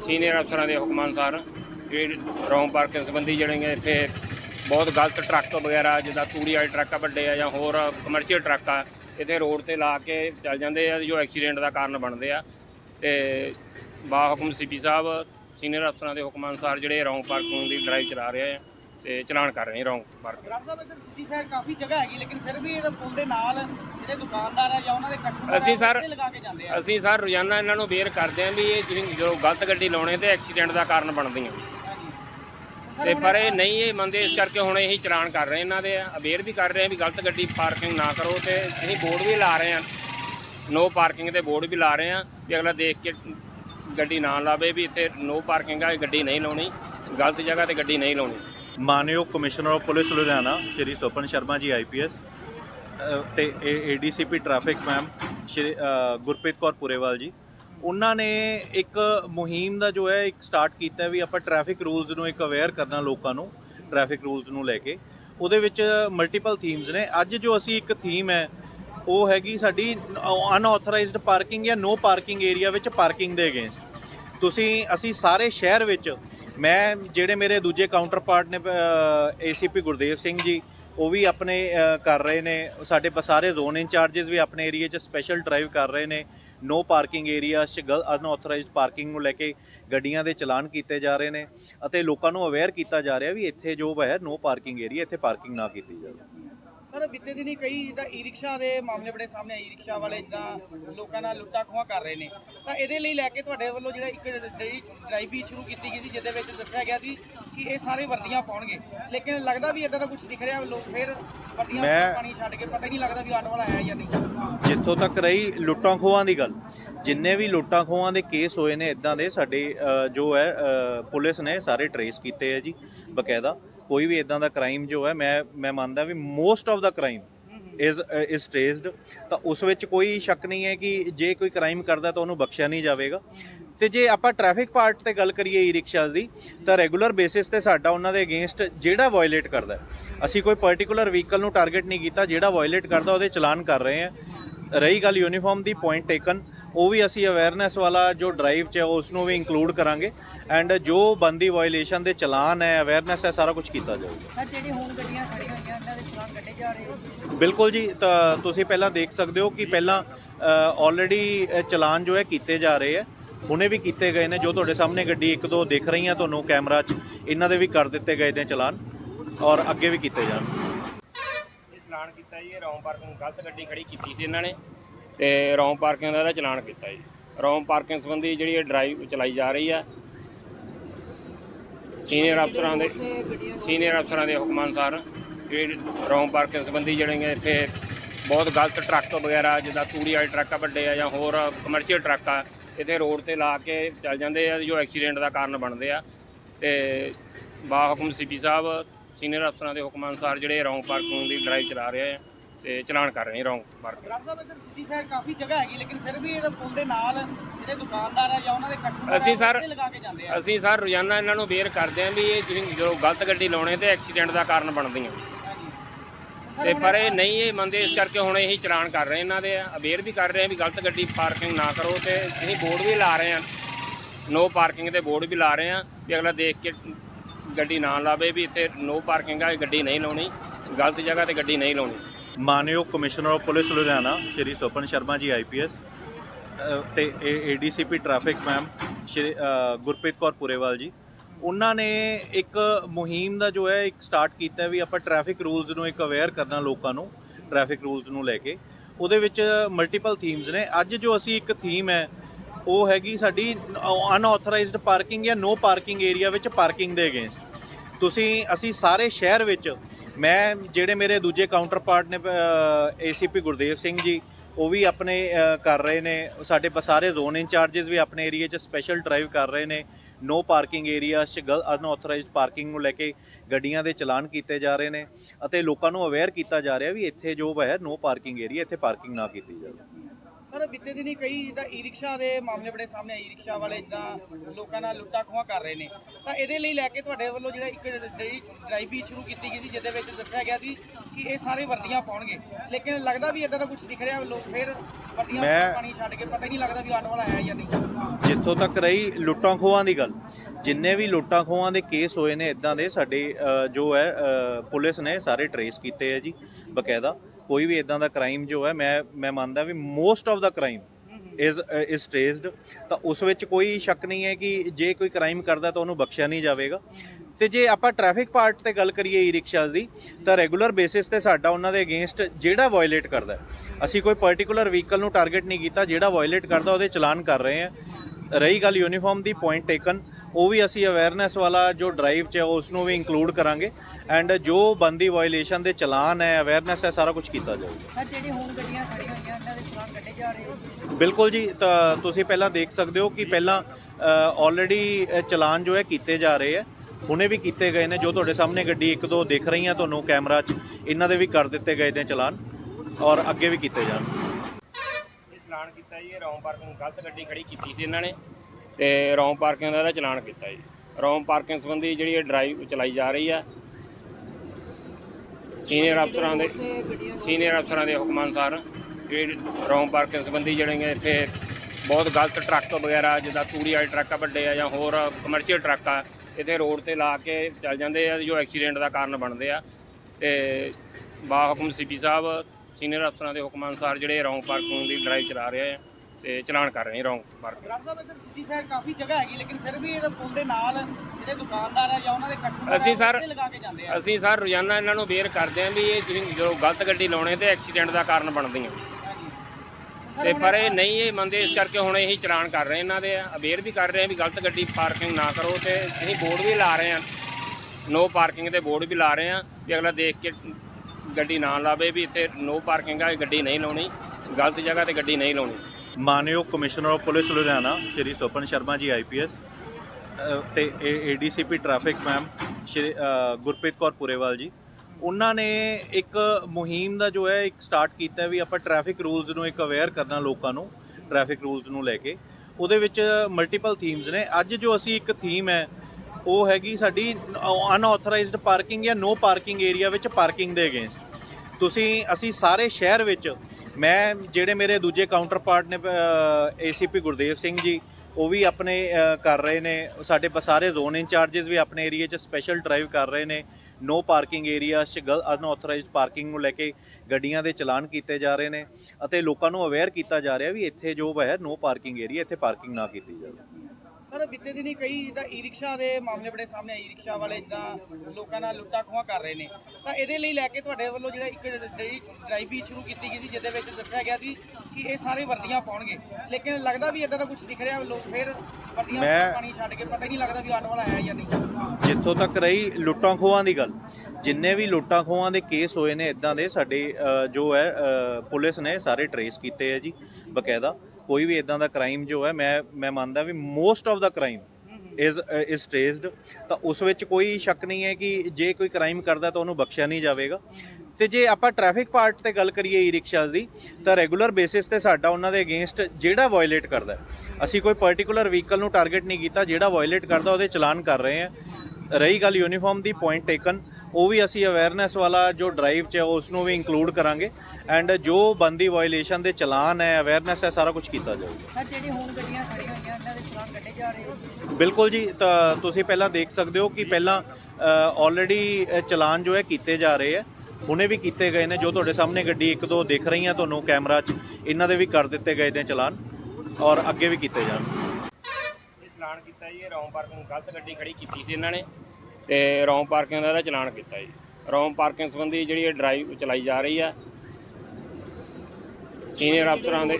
A: ਸੀਨੀਅਰ ਅਫਸਰਾਂ ਦੇ ਹੁਕਮ ਅਨੁਸਾਰ ਜਿਹੜੀ ਰੌਂਗ ਪਾਰਕਿੰਗ ਸੰਬੰਧੀ ਜਿਹੜੇ ਇੱਥੇ ਬਹੁਤ ਗਲਤ ਟਰੱਕ ਵਗੈਰਾ, ਜਿੱਦਾਂ ਤੂੜੀ ਵਾਲੇ ਟਰੱਕ ਆ ਵੱਡੇ ਆ ਜਾਂ ਹੋਰ ਕਮਰਸ਼ੀਅਲ ਟਰੱਕ ਆ, ਇੱਥੇ ਰੋਡ ਤੇ ਲਾ ਕੇ ਚੱਲ ਜਾਂਦੇ ਆ, ਜੋ ਐਕਸੀਡੈਂਟ ਦਾ ਕਾਰਨ ਬਣਦੇ ਆ। ਤੇ ਬਾ ਹੁਕਮ ਸੀਪੀ ਸਾਹਿਬ, ਸੀਨੀਅਰ ਅਫਸਰਾਂ ਦੇ ਹੁਕਮ ਅਨੁਸਾਰ ਜਿਹੜੇ ਰੌਂਗ ਪਾਰਕਿੰਗ ਦੀ ਡਰਾਈਵ ਚਲਾ ਰਹੇ ਆ। ਤੇ ਚਲਾਨ ਕਰ ਰਹੇ ਰੌਂਗ ਪਾਰਕਿੰਗ
B: ਡਾਕਟਰ ਸਾਹਿਬ ਇੱਧਰ ਦੂਜੀ ਸਾਈਡ ਕਾਫੀ ਜਗ੍ਹਾ ਹੈਗੀ ਲੇਕਿਨ ਫਿਰ ਵੀ ਇਹਦੇ ਪੁਲ ਦੇ ਨਾਲ ਜਿਹੜੇ ਦੁਕਾਨਦਾਰ ਆ ਜਾਂ ਉਹਨਾਂ ਦੇ ਕਸਟਮਰ
A: ਅਸੀਂ ਸਰ-
B: ਲਗਾ ਕੇ ਜਾਂਦੇ ਆ?
A: ਅਸੀਂ ਸਰ ਰੋਜ਼ਾਨਾ ਇਹਨਾਂ ਨੂੰ ਅਵੇਅਰ ਕਰਦੇ ਆਂ ਵੀ ਇਹ ਜਿਹੜੀ ਜੋ ਗਲਤ ਗੱਡੀ ਲਾਉਣੇ ਤੇ ਐਕਸੀਡੈਂਟ ਦਾ ਕਾਰਨ ਬਣਦੀਆਂ।
B: ਹਾਂਜੀ। ਸਰ,
A: ਤੇ
B: ਹੁਣ
A: ਪਰ ਇਹ ਨਹੀਂ ਇਹ ਮੰਨਦੇ ਇਸ ਕਰਕੇ ਹੁਣ ਇਹੀ ਚਲਾਨ ਕਰ ਰਹੇ ਇਹਨਾਂ ਦੇ ਅਵੇਅਰ ਵੀ ਕਰ ਰਹੇ ਆ ਵੀ ਗਲਤ ਗੱਡੀ ਪਾਰਕਿੰਗ ਨਾ ਕਰੋ ਤੇ ਅਸੀਂ ਬੋਰਡ ਵੀ ਲਾ ਰਹੇ ਆ ਨੋ ਪਾਰਕਿੰਗ ਦੇ ਬੋਰਡ ਵੀ ਲਾ ਰਹੇ ਆ ਵੀ ਅਗਲਾ ਦੇਖ ਕੇ ਗੱਡੀ ਨਾ ਲਾਵੇ ਵੀ ਇੱਥੇ ਨੋ ਪਾਰਕਿੰਗ ਆ ਇਹ ਗੱਡੀ ਨਹੀਂ ਲਾਉਣੀ ਗਲਤ ਜਗ੍ਹਾ ਤੇ ਗੱਡੀ ਨਹੀਂ ਲਾਉਣੀ।
C: ਮਾਨਯੋਗ commissioner of police Ludhiana, Shri Sopan Sharma ji IPS ਤੇ ADCP traffic ma'am Shri Gurpreet Kaur Purewal ji. ਉਹਨਾਂ ਨੇ ਇੱਕ ਮੁਹਿੰਮ ਦਾ ਜੋ ਹੈ, ਇੱਕ ਸਟਾਰਟ ਕੀਤਾ ਵੀ ਆਪਾਂ ਟ੍ਰੈਫਿਕ ਰੂਲਸ ਨੂੰ ਇੱਕ ਅਵੇਅਰ ਕਰਨਾ ਲੋਕਾਂ ਨੂੰ ਟ੍ਰੈਫਿਕ ਰੂਲਸ ਨੂੰ ਲੈ ਕੇ। ਉਹਦੇ ਵਿੱਚ ਮਲਟੀਪਲ ਥੀਮਸ ਨੇ। ਅੱਜ ਜੋ ਅਸੀਂ ਇੱਕ ਥੀਮ ਹੈ, ਉਹ ਹੈਗੀ ਸਾਡੀ ਅਨਆਥੋਰਾਈਜ਼ਡ ਪਾਰਕਿੰਗ ਜਾਂ ਨੋ ਪਾਰਕਿੰਗ ਏਰੀਆ ਵਿੱਚ ਪਾਰਕਿੰਗ ਦੇ ਅਗੇਂਸਟ ਤੁਸੀਂ, ਅਸੀਂ ਸਾਰੇ ਸ਼ਹਿਰ ਵਿੱਚ ਮੈਂ ਜਿਹੜੇ ਮੇਰੇ ਦੂਜੇ ਕਾਊਂਟਰ ਪਾਰਟ ਨੇ ਏਸੀਪੀ ਗੁਰਦੇਵ ਸਿੰਘ ਜੀ, ਉਹ ਵੀ ਆਪਣੇ ਕਰ ਰਹੇ ਨੇ। ਸਾਡੇ ਪ- ਸਾਰੇ ਜ਼ੋਨ ਇੰਚਾਰजेस ਵੀ ਆਪਣੇ ਏਰੀਆ 'ਚ ਸਪੈਸ਼ਲ ਡਰਾਈਵ ਕਰ ਰਹੇ ਨੇ। ਨੋ ਪਾਰਕਿੰਗ ਏਰੀਆਸ 'ਚ ਗਲ ਅਨਆਥੋਰਾਈਜ਼ਡ ਪਾਰਕਿੰਗ ਨੂੰ ਲੈ ਕੇ ਗੱਡੀਆਂ ਦੇ ਚਲਾਨ ਕੀਤੇ ਜਾ ਰਹੇ ਨੇ ਅਤੇ ਲੋਕਾਂ ਨੂੰ ਅਵੇਅਰ ਕੀਤਾ ਜਾ ਰਿਹਾ ਵੀ ਇੱਥੇ ਜੋ ਹੈ ਨੋ ਪਾਰਕਿੰਗ ਏਰੀਆ ਇੱਥੇ ਪਾਰਕਿੰਗ ਨਾ ਕੀਤੀ ਜਾਵੇ।
B: ਸਰ ਬੀਤੇ ਦਿਨੀ ਕਈ ਜਿੱਦਾਂ ਈ ਰਿਕਸ਼ਾ ਦੇ ਮਾਮਲੇ ਬੜੇ ਸਾਹਮਣੇ ਆਏ ਈ ਰਿਕਸ਼ਾ ਵਾਲੇ ਜਿੱਦਾਂ ਲੋਕਾਂ ਨਾਲ ਲੁੱਟਾ ਖੋਹਾਂ ਕਰ ਰਹੇ ਨੇ। ਤਾਂ ਇਹਦੇ ਲਈ ਲੈ ਕੇ ਤੁਹਾਡੇ ਵੱਲੋਂ ਜਿਹੜਾ ਇੱਕ ਜਿਹੜੀ ਡਰਾਈਵ ਵੀ ਸ਼ੁਰੂ ਕੀਤੀ ਗਈ ਸੀ ਜਿਹਦੇ ਵਿੱਚ ਦੱਸਿਆ ਗਿਆ ਸੀ ਕਿ ਇਹ ਸਾਰੇ ਵਰਦੀਆਂ ਪਾਉਣਗੇ। ਲੇਕਿਨ ਲੱਗਦਾ ਵੀ ਇਦਾਂ ਦਾ ਕੁਝ ਦਿਖ ਰਿਹਾ ਲੋਕ ਫਿਰ ਵਰਦੀਆਂ ਪਾਣੀ ਛੱਡ ਕੇ ਪਤਾ ਹੀ ਨਹੀਂ ਲੱਗਦਾ ਵੀ ਆਟੋ ਵਾਲਾ ਹੈ ਜਾਂ ਨਹੀਂ।
C: ਜਿੱਥੋਂ ਤੱਕ ਰਹੀ ਲੁੱਟਾਂ ਖੋਹਾਂ ਦੀ ਗੱਲ ਜਿੰਨੇ ਵੀ ਲੁੱਟਾਂ ਖੋਹਾਂ ਦੇ ਕੇਸ ਹੋਏ ਨੇ ਇਦਾਂ ਦੇ ਸਾਡੇ ਜੋ ਹੈ ਪੁਲਿਸ ਨੇ ਸਾਰੇ ਟਰੇਸ ਕੀਤੇ ਹੈ ਜੀ ਬਕਾਇਦਾ। ਕੋਈ ਵੀ ਇਦਾਂ ਦਾ ਕ੍ਰਾਈਮ ਜੋ ਹੈ, ਮੈਂ ਮੈਂ ਮੰਨਦਾ ਵੀ most of the crime is is traced ਤਾਂ ਉਸ ਵਿੱਚ ਕੋਈ ਸ਼ੱਕ ਨਹੀਂ ਹੈ ਕਿ ਜੇ ਕੋਈ ਕ੍ਰਾਈਮ ਕਰਦਾ ਤਾਂ ਉਹਨੂੰ ਬਖਸ਼ਿਆ ਨਹੀਂ ਜਾਵੇਗਾ। ਤੇ ਜੇ ਆਪਾਂ ਟ੍ਰੈਫਿਕ ਪਾਰਟ ਤੇ ਗੱਲ ਕਰੀਏ ਈ ਰਿਕਸ਼ਾਸ ਦੀ, ਤਾਂ ਰੈਗੂਲਰ ਬੇਸਿਸ ਤੇ ਸਾਡਾ ਉਹਨਾਂ ਦੇ ਅਗੇਂਸਟ ਜਿਹੜਾ ਵਾਇਲੇਟ ਕਰਦਾ ਅਸੀਂ ਕੋਈ ਪਾਰਟਿਕੂਲਰ ਵਹੀਕਲ ਨੂੰ ਟਾਰਗੇਟ ਨਹੀਂ ਕੀਤਾ, ਜਿਹੜਾ ਵਾਇਲੇਟ ਕਰਦਾ, ਉਹਦੇ ਚਲਾਨ ਕਰ ਰਹੇ ਹਾਂ। ਰਹੀ ਗੱਲ ਯੂਨੀਫਾਰਮ ਦੀ ਪੁਆਇੰਟ ਟੇਕਨ ਉਹ ਵੀ ਅਸੀਂ ਅਵੇਅਰਨੈਸ ਵਾਲਾ ਜੋ ਡਰਾਈਵ ਚ ਹੈ, ਉਸ ਨੂੰ ਵੀ ਇਨਕਲੂਡ ਕਰਾਂਗੇ। ਐਂਡ ਜੋ ਬੰਦੀ ਵਾਇਲੇਸ਼ਨ ਦੇ ਚਲਾਨ ਹੈ ਅਵੇਅਰਨੈਸ ਹੈ ਸਾਰਾ ਕੁਝ ਕੀਤਾ ਜਾਊਗਾ।
B: ਸਰ ਜਿਹੜੀ ਹੁਣ ਗੱਡੀਆਂ ਖੜੀਆਂ ਹੋਈਆਂ ਇਹਨਾਂ ਦੇ ਚਲਾਨ ਕੱਢੇ ਜਾ ਰਹੇ
C: ਬਿਲਕੁਲ ਜੀ ਤਾਂ ਤੁਸੀਂ ਪਹਿਲਾਂ ਦੇਖ ਸਕਦੇ ਹੋ ਕਿ ਪਹਿਲਾਂ ਆਲਰੇਡੀ ਚਲਾਨ ਜੋ ਹੈ ਕੀਤੇ ਜਾ ਰਹੇ ਹੈ। ਹੁਣੇ ਵੀ ਕੀਤੇ ਗਏ ਨੇ ਜੋ ਤੁਹਾਡੇ ਸਾਹਮਣੇ ਗੱਡੀ ਇੱਕ ਦੋ ਦਿਖ ਰਹੀਆਂ ਤੁਹਾਨੂੰ ਕੈਮਰਾ 'ਚ ਇਹਨਾਂ ਦੇ ਵੀ ਕਰ ਦਿੱਤੇ ਗਏ ਨੇ ਚਲਾਨ ਔਰ ਅੱਗੇ ਵੀ ਕੀਤੇ ਜਾਣ।
A: ਇਹ ਚਲਾਨ ਕੀਤਾ ਜੀ ਰੌਂਗ ਪਾਰਕਿੰਗ ਗਲਤ ਗੱਡੀ ਖੜੀ ਕੀਤੀ ਸੀ ਇਹਨਾਂ ਨੇ ਤੇ ਰੌਂਗ ਪਾਰਕਿੰਗ ਦਾ ਇਹਦਾ ਚਲਾਨ ਕੀਤਾ ਜੀ। ਰੌਂਗ ਪਾਰਕਿੰਗ ਸੰਬੰਧੀ ਜਿਹੜੀ ਇਹ ਡਰਾਈਵ ਚਲਾਈ ਜਾ ਰਹੀ ਆ ਸੀਨੀਅਰ ਅਫਸਰਾਂ ਦੇ, ਸੀਨੀਅਰ ਅਫਸਰਾਂ ਦੇ ਹੁਕਮ ਅਨੁਸਾਰ ਇਹ ਰੌਂਗ ਪਾਰਕਿੰਗ ਸੰਬੰਧੀ ਜਿਹੜੇ ਇੱਥੇ ਬਹੁਤ ਗਲਤ ਟਰੱਕ ਵਗੈਰਾ, ਜਿੱਦਾਂ ਤੂੜੀ ਵਾਲੇ ਟਰੱਕ ਆ, ਵੱਡੇ ਆ ਜਾਂ ਹੋਰ ਕਮਰਸ਼ੀਅਲ ਟਰੱਕ ਆ, ਇੱਥੇ ਰੋਡ ਤੇ ਲਾ ਕੇ ਚੱਲ ਜਾਂਦੇ ਆ, ਜੋ ਐਕਸੀਡੈਂਟ ਦਾ ਕਾਰਨ ਬਣਦੇ ਆ। ਤੇ ਬਾ ਹੁਕਮ ਸੀਪੀ ਸਾਹਿਬ, ਸੀਨੀਅਰ ਅਫਸਰਾਂ ਦੇ ਹੁਕਮ ਅਨੁਸਾਰ ਜਿਹੜੇ ਰੌਂਗ ਪਾਰਕਿੰਗ ਦੀ ਡਰਾਈਵ ਚਲਾ ਰਹੇ ਆ। ਤੇ ਚਲਾਨ ਕਰ ਰਹੇ ਰੌਂਗ ਪਾਰਕਿੰਗ
B: ਡਾਕਟਰ ਸਾਹਿਬ ਇੱਧਰ ਦੂਜੀ ਸਾਈਡ ਕਾਫੀ ਜਗ੍ਹਾ ਹੈਗੀ ਲੇਕਿਨ ਫਿਰ ਵੀ ਇਹਦੇ ਪੁਲ ਦੇ ਨਾਲ ਜਿਹੜੇ ਦੁਕਾਨਦਾਰ ਆ ਜਾਂ ਉਹਨਾਂ ਦੇ ਕਸਟਮਰ
A: ਅਸੀਂ ਸਰ-
B: ਲਗਾ ਕੇ ਜਾਂਦੇ ਆ।
A: ਅਸੀਂ ਸਰ ਰੋਜ਼ਾਨਾ ਇਹਨਾਂ ਨੂੰ ਬੇਰ ਕਰਦੇ ਆਂ ਵੀ ਇਹ ਤੁਸੀਂ ਜੋ ਗਲਤ ਗੱਡੀ ਲਾਉਣੇ ਤੇ ਐਕਸੀਡੈਂਟ ਦਾ ਕਾਰਨ ਬਣਦੀਆਂ। ਤੇ ਪਰ ਇਹ ਨਹੀਂ ਇਹ ਮੰਨਦੇ ਇਸ ਕਰਕੇ ਹੁਣ ਇਹੀ ਚਲਾਨ ਕਰ ਰਹੇ ਇਹਨਾਂ ਦੇ ਅਵੇਅਰ ਵੀ ਕਰ ਰਹੇ ਆ ਵੀ ਗਲਤ ਗੱਡੀ ਪਾਰਕਿੰਗ ਨਾ ਕਰੋ ਤੇ ਅਸੀਂ ਬੋਰਡ ਵੀ ਲਾ ਰਹੇ ਆ ਨੋ ਪਾਰਕਿੰਗ ਦੇ ਬੋਰਡ ਵੀ ਲਾ ਰਹੇ ਆ ਵੀ ਅਗਲਾ ਦੇਖ ਕੇ ਗੱਡੀ ਨਾ ਲਾਵੇ ਵੀ ਇੱਥੇ ਨੋ ਪਾਰਕਿੰਗ ਆ ਗੱਡੀ ਨਹੀਂ ਲਾਉਣੀ ਗਲਤ ਜਗ੍ਹਾ ਤੇ ਗੱਡੀ ਨਹੀਂ ਲਾਉਣੀ।
C: ਮਾਨਯੋਗ commissioner of police Ludhiana, Shri Sopan Sharma ji IPS ਤੇ ADCP traffic ma'am Shri Gurpreet Kaur Purewal ji. ਉਹਨਾਂ ਨੇ ਇੱਕ ਮੁਹਿੰਮ ਦਾ ਜੋ ਹੈ, ਇੱਕ ਸਟਾਰਟ ਕੀਤਾ ਵੀ ਆਪਾਂ ਟ੍ਰੈਫਿਕ ਰੂਲਸ ਨੂੰ ਇੱਕ ਅਵੇਅਰ ਕਰਨਾ ਲੋਕਾਂ ਨੂੰ ਟ੍ਰੈਫਿਕ ਰੂਲਸ ਨੂੰ ਲੈ ਕੇ। ਉਹਦੇ ਵਿੱਚ ਮਲਟੀਪਲ ਥੀਮਸ ਨੇ। ਅੱਜ ਜੋ ਅਸੀਂ ਇੱਕ ਥੀਮ ਹੈ, ਉਹ ਹੈਗੀ ਸਾਡੀ ਅਨਆਥੋਰਾਈਜ਼ਡ ਪਾਰਕਿੰਗ ਜਾਂ ਨੋ ਪਾਰਕਿੰਗ ਏਰੀਆ ਵਿੱਚ ਪਾਰਕਿੰਗ ਦੇ ਅਗੇਂਸਟ ਤੁਸੀਂ, ਅਸੀਂ ਸਾਰੇ ਸ਼ਹਿਰ ਵਿੱਚ, ਮੈਂ, ਜਿਹੜੇ ਮੇਰੇ ਦੂਜੇ ਕਾਊਂਟਰ ਪਾਰਟ ਨੇ ਏਸੀਪੀ ਗੁਰਦੇਵ ਸਿੰਘ ਜੀ, ਉਹ ਵੀ ਆਪਣੇ ਕਰ ਰਹੇ ਨੇ। ਸਾਡੇ ਸਾਰੇ ਜ਼ੋਨ ਇੰਚਾਰजेस ਵੀ ਆਪਣੇ ਏਰੀਆ 'ਚ ਸਪੈਸ਼ਲ ਡਰਾਈਵ ਕਰ ਰਹੇ ਨੇ। ਨੋ ਪਾਰਕਿੰਗ ਏਰੀਆਸ 'ਚ ਅਨਆਥੋਰਾਈਜ਼ਡ ਪਾਰਕਿੰਗ ਨੂੰ ਲੈ ਕੇ ਗੱਡੀਆਂ ਦੇ ਚਲਾਨ ਕੀਤੇ ਜਾ ਰਹੇ ਨੇ। ਅਤੇ ਲੋਕਾਂ ਨੂੰ ਅਵੇਅਰ ਕੀਤਾ ਜਾ ਰਿਹਾ ਵੀ ਇੱਥੇ ਜੋ ਹੈ ਨੋ ਪਾਰਕਿੰਗ ਏਰੀਆ ਇੱਥੇ ਪਾਰਕਿੰਗ ਨਾ ਕੀਤੀ ਜਾਵੇ।
B: ਸਰ ਬੀਤੇ ਦਿਨੀ ਕਈ ਜਿੱਦਾਂ ਈ ਰਿਕਸ਼ਾ ਦੇ ਮਾਮਲੇ ਬੜੇ ਸਾਹਮਣੇ ਆਏ ਈ ਰਿਕਸ਼ਾ ਵਾਲੇ ਜਿੱਦਾਂ ਲੋਕਾਂ ਨਾਲ ਲੁੱਟਾ ਖੋਹਾਂ ਕਰ ਰਹੇ ਨੇ। ਤਾਂ ਇਹਦੇ ਲਈ ਲੈ ਕੇ ਤੁਹਾਡੇ ਵੱਲੋਂ ਜਿਹੜਾ ਇੱਕ ਜਿਹੜੀ ਡਰਾਈਵ ਵੀ ਸ਼ੁਰੂ ਕੀਤੀ ਗਈ ਸੀ ਜਿਹਦੇ ਵਿੱਚ ਦੱਸਿਆ ਗਿਆ ਸੀ ਕਿ ਇਹ ਸਾਰੇ ਵਰਦੀਆਂ ਪਾਉਣਗੇ। ਲੇਕਿਨ ਲੱਗਦਾ ਵੀ ਇਦਾਂ ਦਾ ਕੁਝ ਦਿਖ ਰਿਹਾ ਲੋਕ ਫਿਰ ਵਰਦੀਆਂ ਪਾਣੀ ਛੱਡ ਕੇ ਪਤਾ ਹੀ ਨਹੀਂ ਲੱਗਦਾ ਵੀ ਆਟੋ ਵਾਲਾ ਹੈ ਜਾਂ ਨਹੀਂ।
C: ਜਿੱਥੋਂ ਤੱਕ ਰਹੀ ਲੁੱਟਾਂ ਖੋਹਾਂ ਦੀ ਗੱਲ ਜਿੰਨੇ ਵੀ ਲੁੱਟਾਂ ਖੋਹਾਂ ਦੇ ਕੇਸ ਹੋਏ ਨੇ ਇਦਾਂ ਦੇ ਸਾਡੇ ਜੋ ਹੈ ਪੁਲਿਸ ਨੇ ਸਾਰੇ ਟਰੇਸ ਕੀਤੇ ਹੈ ਜੀ ਬਕਾਇਦਾ। ਕੋਈ ਵੀ ਇਦਾਂ ਦਾ ਕ੍ਰਾਈਮ ਜੋ ਹੈ, ਮੈਂ ਮੈਂ ਮੰਨਦਾ ਵੀ most of the crime is is traced ਤਾਂ ਉਸ ਵਿੱਚ ਕੋਈ ਸ਼ੱਕ ਨਹੀਂ ਹੈ ਕਿ ਜੇ ਕੋਈ ਕ੍ਰਾਈਮ ਕਰਦਾ ਤਾਂ ਉਹਨੂੰ ਬਖਸ਼ਿਆ ਨਹੀਂ ਜਾਵੇਗਾ। ਤੇ ਜੇ ਆਪਾਂ ਟ੍ਰੈਫਿਕ ਪਾਰਟ ਤੇ ਗੱਲ ਕਰੀਏ ਈ ਰਿਕਸ਼ਾਸ ਦੀ, ਤਾਂ ਰੈਗੂਲਰ ਬੇਸਿਸ ਤੇ ਸਾਡਾ ਉਹਨਾਂ ਦੇ ਅਗੇਂਸਟ ਜਿਹੜਾ ਵਾਇਲੇਟ ਕਰਦਾ ਅਸੀਂ ਕੋਈ ਪਾਰਟਿਕੂਲਰ ਵਹੀਕਲ ਨੂੰ ਟਾਰਗੇਟ ਨਹੀਂ ਕੀਤਾ, ਜਿਹੜਾ ਵਾਇਲੇਟ ਕਰਦਾ, ਉਹਦੇ ਚਲਾਨ ਕਰ ਰਹੇ ਹਾਂ। ਰਹੀ ਗੱਲ ਯੂਨੀਫਾਰਮ ਦੀ ਪੁਆਇੰਟ ਟੇਕਨ ਉਹ ਵੀ ਅਸੀਂ ਅਵੇਅਰਨੈਸ ਵਾਲਾ ਜੋ ਡਰਾਈਵ ਚ ਹੈ, ਉਸ ਨੂੰ ਵੀ ਇਨਕਲੂਡ ਕਰਾਂਗੇ। ਐਂਡ ਜੋ ਬੰਦੀ ਵਾਇਲੇਸ਼ਨ ਦੇ ਚਲਾਨ ਹੈ ਅਵੇਅਰਨੈਸ ਹੈ ਸਾਰਾ ਕੁਝ ਕੀਤਾ ਜਾਊਗਾ।
B: ਸਰ ਜਿਹੜੀ ਹੁਣ ਗੱਡੀਆਂ ਖੜੀਆਂ ਹੋਈਆਂ ਇਹਨਾਂ ਦੇ ਚਲਾਨ ਕੱਢੇ ਜਾ ਰਹੇ
C: ਬਿਲਕੁਲ ਜੀ ਤਾਂ ਤੁਸੀਂ ਪਹਿਲਾਂ ਦੇਖ ਸਕਦੇ ਹੋ ਕਿ ਪਹਿਲਾਂ ਆਲਰੇਡੀ ਚਲਾਨ ਜੋ ਹੈ ਕੀਤੇ ਜਾ ਰਹੇ ਹੈ। ਹੁਣੇ ਵੀ ਕੀਤੇ ਗਏ ਨੇ ਜੋ ਤੁਹਾਡੇ ਸਾਹਮਣੇ ਗੱਡੀ ਇੱਕ ਦੋ ਦਿਖ ਰਹੀਆਂ ਤੁਹਾਨੂੰ ਕੈਮਰਾ 'ਚ ਇਹਨਾਂ ਦੇ ਵੀ ਕਰ ਦਿੱਤੇ ਗਏ ਨੇ ਚਲਾਨ ਔਰ ਅੱਗੇ ਵੀ ਕੀਤੇ ਜਾਣ।
A: ਇਹ ਚਲਾਨ ਕੀਤਾ ਜੀ ਇਹ ਰੌਂਗ ਪਾਰਕਿੰਗ ਗਲਤ ਗੱਡੀ ਖੜੀ ਕੀਤੀ ਸੀ ਇਹਨਾਂ ਨੇ ਤੇ ਰੌਂਗ ਪਾਰਕਿੰਗ ਦਾ ਇਹਦਾ ਚਲਾਨ ਕੀਤਾ ਜੀ। ਰੌਂਗ ਪਾਰਕਿੰਗ ਸੰਬੰਧੀ ਜਿਹੜੀ ਇਹ ਡਰਾਈਵ ਚਲਾਈ ਜਾ ਰਹੀ ਆ ਸੀਨੀਅਰ ਅਫਸਰਾਂ ਦੇ ਸੀਨੀਅਰ ਅਫਸਰਾਂ ਦੇ ਹੁਕਮ ਅਨੁਸਾਰ ਇਹ ਰੌਂਗ ਪਾਰਕਿੰਗ ਸੰਬੰਧੀ ਜਿਹੜੇ ਇੱਥੇ ਬਹੁਤ ਗਲਤ ਟਰੱਕ ਵਗੈਰਾ, ਜਿੱਦਾਂ ਤੂੜੀ ਵਾਲੇ ਟਰੱਕ ਆ, ਵੱਡੇ ਆ ਜਾਂ ਹੋਰ ਕਮਰਸ਼ੀਅਲ ਟਰੱਕ ਆ, ਇੱਥੇ ਰੋਡ ਤੇ ਲਾ ਕੇ ਚੱਲ ਜਾਂਦੇ ਆ ਜੋ ਐਕਸੀਡੈਂਟ ਦਾ ਕਾਰਨ ਬਣਦੇ ਆ। ਤੇ ਬਾ ਹੁਕਮ ਸੀਪੀ ਸਾਹਿਬ, ਸੀਨੀਅਰ ਅਫਸਰਾਂ ਦੇ ਹੁਕਮ ਅਨੁਸਾਰ ਜਿਹੜੇ ਰੌਂਗ ਪਾਰਕਿੰਗ ਦੀ ਡਰਾਈਵ ਚਲਾ ਰਹੇ ਆ। ਤੇ ਚਲਾਨ ਕਰ ਰਹੇ ਰੌਂਗ ਪਾਰਕਿੰਗ
B: ਡਾਕਟਰ ਸਾਹਿਬ ਇੱਧਰ ਦੂਜੀ ਸਾਈਡ ਕਾਫੀ ਜਗ੍ਹਾ ਹੈਗੀ ਲੇਕਿਨ ਫਿਰ ਵੀ ਇਹਦੇ ਪੁਲ ਦੇ ਨਾਲ ਜਿਹੜੇ ਦੁਕਾਨਦਾਰ ਆ ਜਾਂ ਉਹਨਾਂ ਦੇ ਕਸਟਮਰ
A: ਅਸੀਂ ਸਰ-
B: ਲਗਾ ਕੇ ਜਾਂਦੇ ਆ?
A: ਅਸੀਂ ਸਰ ਰੋਜ਼ਾਨਾ ਇਹਨਾਂ ਨੂੰ ਬੇਰ ਕਰਦੇ ਆਂ ਵੀ ਇਹ ਤੁਸੀਂ ਜੋ ਗਲਤ ਗੱਡੀ ਲਾਉਣੇ ਤੇ ਐਕਸੀਡੈਂਟ ਦਾ ਕਾਰਨ ਬਣਦੀਆਂ। ਤੇ ਪਰ ਇਹ ਨਹੀਂ ਇਹ ਮੰਨਦੇ ਇਸ ਕਰਕੇ ਹੁਣ ਇਹੀ ਚਲਾਨ ਕਰ ਰਹੇ ਇਹਨਾਂ ਦੇ ਅਵੇਅਰ ਵੀ ਕਰ ਰਹੇ ਆ ਵੀ ਗਲਤ ਗੱਡੀ ਪਾਰਕਿੰਗ ਨਾ ਕਰੋ ਤੇ ਅਸੀਂ ਬੋਰਡ ਵੀ ਲਾ ਰਹੇ ਆ ਨੋ ਪਾਰਕਿੰਗ ਦੇ ਬੋਰਡ ਵੀ ਲਾ ਰਹੇ ਆ ਵੀ ਅਗਲਾ ਦੇਖ ਕੇ ਗੱਡੀ ਨਾ ਲਾਵੇ ਵੀ ਇੱਥੇ ਨੋ ਪਾਰਕਿੰਗ ਆ ਗੱਡੀ ਨਹੀਂ ਲਾਉਣੀ ਗਲਤ ਜਗ੍ਹਾ ਤੇ ਗੱਡੀ ਨਹੀਂ ਲਾਉਣੀ।
C: ਮਾਨਯੋਗ commissioner of police Ludhiana, Shri Sopan Sharma ji IPS ਤੇ ADCP traffic ma'am Shri Gurpreet Kaur Purewal ji. ਉਹਨਾਂ ਨੇ ਇੱਕ ਮੁਹਿੰਮ ਦਾ ਜੋ ਹੈ, ਇੱਕ ਸਟਾਰਟ ਕੀਤਾ ਵੀ ਆਪਾਂ ਟ੍ਰੈਫਿਕ ਰੂਲਸ ਨੂੰ ਇੱਕ ਅਵੇਅਰ ਕਰਨਾ ਲੋਕਾਂ ਨੂੰ ਟ੍ਰੈਫਿਕ ਰੂਲਸ ਨੂੰ ਲੈ ਕੇ। ਉਹਦੇ ਵਿੱਚ ਮਲਟੀਪਲ ਥੀਮਸ ਨੇ। ਅੱਜ ਜੋ ਅਸੀਂ ਇੱਕ ਥੀਮ ਹੈ, ਉਹ ਹੈਗੀ ਸਾਡੀ ਅਨਆਥੋਰਾਈਜ਼ਡ ਪਾਰਕਿੰਗ ਜਾਂ ਨੋ ਪਾਰਕਿੰਗ ਏਰੀਆ ਵਿੱਚ ਪਾਰਕਿੰਗ ਦੇ ਅਗੇਂਸਟ ਤੁਸੀਂ, ਅਸੀਂ ਸਾਰੇ ਸ਼ਹਿਰ ਵਿੱਚ, ਮੈਂ, ਜਿਹੜੇ ਮੇਰੇ ਦੂਜੇ ਕਾਊਂਟਰ ਪਾਰਟ ਨੇ ਏਸੀਪੀ ਗੁਰਦੇਵ ਸਿੰਘ ਜੀ, ਉਹ ਵੀ ਆਪਣੇ ਕਰ ਰਹੇ ਨੇ। ਸਾਡੇ ਪ- ਸਾਰੇ ਜ਼ੋਨ ਇੰਚਾਰजेस ਵੀ ਆਪਣੇ ਏਰੀਆ 'ਚ ਸਪੈਸ਼ਲ ਡਰਾਈਵ ਕਰ ਰਹੇ ਨੇ। ਨੋ ਪਾਰਕਿੰਗ ਏਰੀਆਸ 'ਚ ਅਨਆਥੋਰਾਈਜ਼ਡ ਪਾਰਕਿੰਗ ਨੂੰ ਲੈ ਕੇ ਗੱਡੀਆਂ ਦੇ ਚਲਾਨ ਕੀਤੇ ਜਾ ਰਹੇ ਨੇ। ਅਤੇ ਲੋਕਾਂ ਨੂੰ ਅਵੇਅਰ ਕੀਤਾ ਜਾ ਰਿਹਾ ਵੀ ਇੱਥੇ ਜੋ ਹੈ ਨੋ ਪਾਰਕਿੰਗ ਏਰੀਆ ਇੱਥੇ ਪਾਰਕਿੰਗ ਨਾ ਕੀਤੀ ਜਾਵੇ।
B: ਸਰ ਬੀਤੇ ਦਿਨੀ ਕਈ ਜਿੱਦਾਂ ਈ ਰਿਕਸ਼ਾ ਦੇ ਮਾਮਲੇ ਬੜੇ ਸਾਹਮਣੇ ਆਏ ਈ ਰਿਕਸ਼ਾ ਵਾਲੇ ਜਿੱਦਾਂ ਲੋਕਾਂ ਨਾਲ ਲੁੱਟਾ ਖੋਹਾਂ ਕਰ ਰਹੇ ਨੇ। ਤਾਂ ਇਹਦੇ ਲਈ ਲੈ ਕੇ ਤੁਹਾਡੇ ਵੱਲੋਂ ਜਿਹੜਾ ਇੱਕ ਜਿਹੜੀ ਡਰਾਈਵ ਵੀ ਸ਼ੁਰੂ ਕੀਤੀ ਗਈ ਸੀ ਜਿਹਦੇ ਵਿੱਚ ਦੱਸਿਆ ਗਿਆ ਸੀ ਕਿ ਇਹ ਸਾਰੇ ਵਰਦੀਆਂ ਪਾਉਣਗੇ। ਲੇਕਿਨ ਲੱਗਦਾ ਵੀ ਇਦਾਂ ਦਾ ਕੁਝ ਦਿਖ ਰਿਹਾ ਲੋਕ ਫਿਰ ਵਰਦੀਆਂ
C: ਮੈਂ-
B: ਪਾਣੀ ਛੱਡ ਕੇ ਪਤਾ ਹੀ ਨਹੀਂ ਲੱਗਦਾ ਵੀ ਆਟੋ ਵਾਲਾ ਹੈ ਜਾਂ ਨਹੀਂ।
C: ਜਿੱਥੋਂ ਤੱਕ ਰਹੀ ਲੁੱਟਾਂ ਖੋਹਾਂ ਦੀ ਗੱਲ ਜਿੰਨੇ ਵੀ ਲੁੱਟਾਂ ਖੋਹਾਂ ਦੇ ਕੇਸ ਹੋਏ ਨੇ ਇਦਾਂ ਦੇ ਸਾਡੇ ਅ, ਜੋ ਹੈ ਅ, ਪੁਲਿਸ ਨੇ ਸਾਰੇ ਟਰੇਸ ਕੀਤੇ ਹੈ ਜੀ ਬਕਾਇਦਾ। ਕੋਈ ਵੀ ਇਦਾਂ ਦਾ ਕ੍ਰਾਈਮ ਜੋ ਹੈ, ਮੈਂ ਮੈਂ ਮੰਨਦਾ ਵੀ most of the crime is is traced ਤਾਂ ਉਸ ਵਿੱਚ ਕੋਈ ਸ਼ੱਕ ਨਹੀਂ ਹੈ ਕਿ ਜੇ ਕੋਈ ਕ੍ਰਾਈਮ ਕਰਦਾ ਤਾਂ ਉਹਨੂੰ ਬਖਸ਼ਿਆ ਨਹੀਂ ਜਾਵੇਗਾ। ਤੇ ਜੇ ਆਪਾਂ ਟ੍ਰੈਫਿਕ ਪਾਰਟ ਤੇ ਗੱਲ ਕਰੀਏ ਈ ਰਿਕਸ਼ਾਸ ਦੀ, ਤਾਂ ਰੈਗੂਲਰ ਬੇਸਿਸ ਤੇ ਸਾਡਾ ਉਹਨਾਂ ਦੇ ਅਗੇਂਸਟ ਜਿਹੜਾ ਵਾਇਲੇਟ ਕਰਦਾ ਅਸੀਂ ਕੋਈ ਪਾਰਟਿਕੂਲਰ ਵਹੀਕਲ ਨੂੰ ਟਾਰਗੇਟ ਨਹੀਂ ਕੀਤਾ, ਜਿਹੜਾ ਵਾਇਲੇਟ ਕਰਦਾ, ਉਹਦੇ ਚਲਾਨ ਕਰ ਰਹੇ ਹਾਂ। ਰਹੀ ਗੱਲ ਯੂਨੀਫਾਰਮ ਦੀ ਪੁਆਇੰਟ ਟੇਕਨ ਉਹ ਵੀ ਅਸੀਂ ਅਵੇਅਰਨੈਸ ਵਾਲਾ ਜੋ ਡਰਾਈਵ ਚ ਹੈ ਉਸ ਨੂੰ ਵੀ ਇਨਕਲੂਡ ਕਰਾਂਗੇ। ਐਂਡ ਜੋ ਬੰਦੀ ਵਾਇਲੇਸ਼ਨ ਦੇ ਚਲਾਨ ਹੈ ਅਵੇਅਰਨੈਸ ਹੈ ਸਾਰਾ ਕੁਝ ਕੀਤਾ ਜਾਊਗਾ।
B: ਸਰ ਜਿਹੜੀ ਹੁਣ ਗੱਡੀਆਂ ਖੜੀਆਂ ਹੋਈਆਂ ਇਹਨਾਂ ਦੇ ਚਲਾਨ ਕੱਢੇ ਜਾ ਰਹੇ
C: ਬਿਲਕੁਲ ਜੀ ਤਾਂ ਤੁਸੀਂ ਪਹਿਲਾਂ ਦੇਖ ਸਕਦੇ ਹੋ ਕਿ ਪਹਿਲਾਂ ਆਲਰੇਡੀ ਚਲਾਨ ਜੋ ਹੈ ਕੀਤੇ ਜਾ ਰਹੇ ਹੈ। ਹੁਣੇ ਵੀ ਕੀਤੇ ਗਏ ਨੇ ਜੋ ਤੁਹਾਡੇ ਸਾਹਮਣੇ ਗੱਡੀ ਇੱਕ ਦੋ ਦਿਖ ਰਹੀਆਂ ਤੁਹਾਨੂੰ ਕੈਮਰਾ 'ਚ ਇਹਨਾਂ ਦੇ ਵੀ ਕਰ ਦਿੱਤੇ ਗਏ ਨੇ ਚਲਾਨ ਔਰ ਅੱਗੇ ਵੀ ਕੀਤੇ ਜਾਣ
A: ਇਹ ਚਲਾਨ ਕੀਤਾ ਜੀ ਇਹ ਰੌਂਗ ਪਾਰਕਿੰਗ ਗਲਤ ਗੱਡੀ ਖੜੀ ਕੀਤੀ ਸੀ ਇਹਨਾਂ ਨੇ। ਤੇ ਰੌਂਗ ਪਾਰਕਿੰਗ ਦਾ ਇਹਦਾ ਚਲਾਨ ਕੀਤਾ ਜੀ। ਰੌਂਗ ਪਾਰਕਿੰਗ ਸੰਬੰਧੀ ਜਿਹੜੀ ਇਹ ਡਰਾਈਵ ਚਲਾਈ ਜਾ ਰਹੀ ਆ। ਸੀਨੀਅਰ ਅਫਸਰਾਂ ਦੇ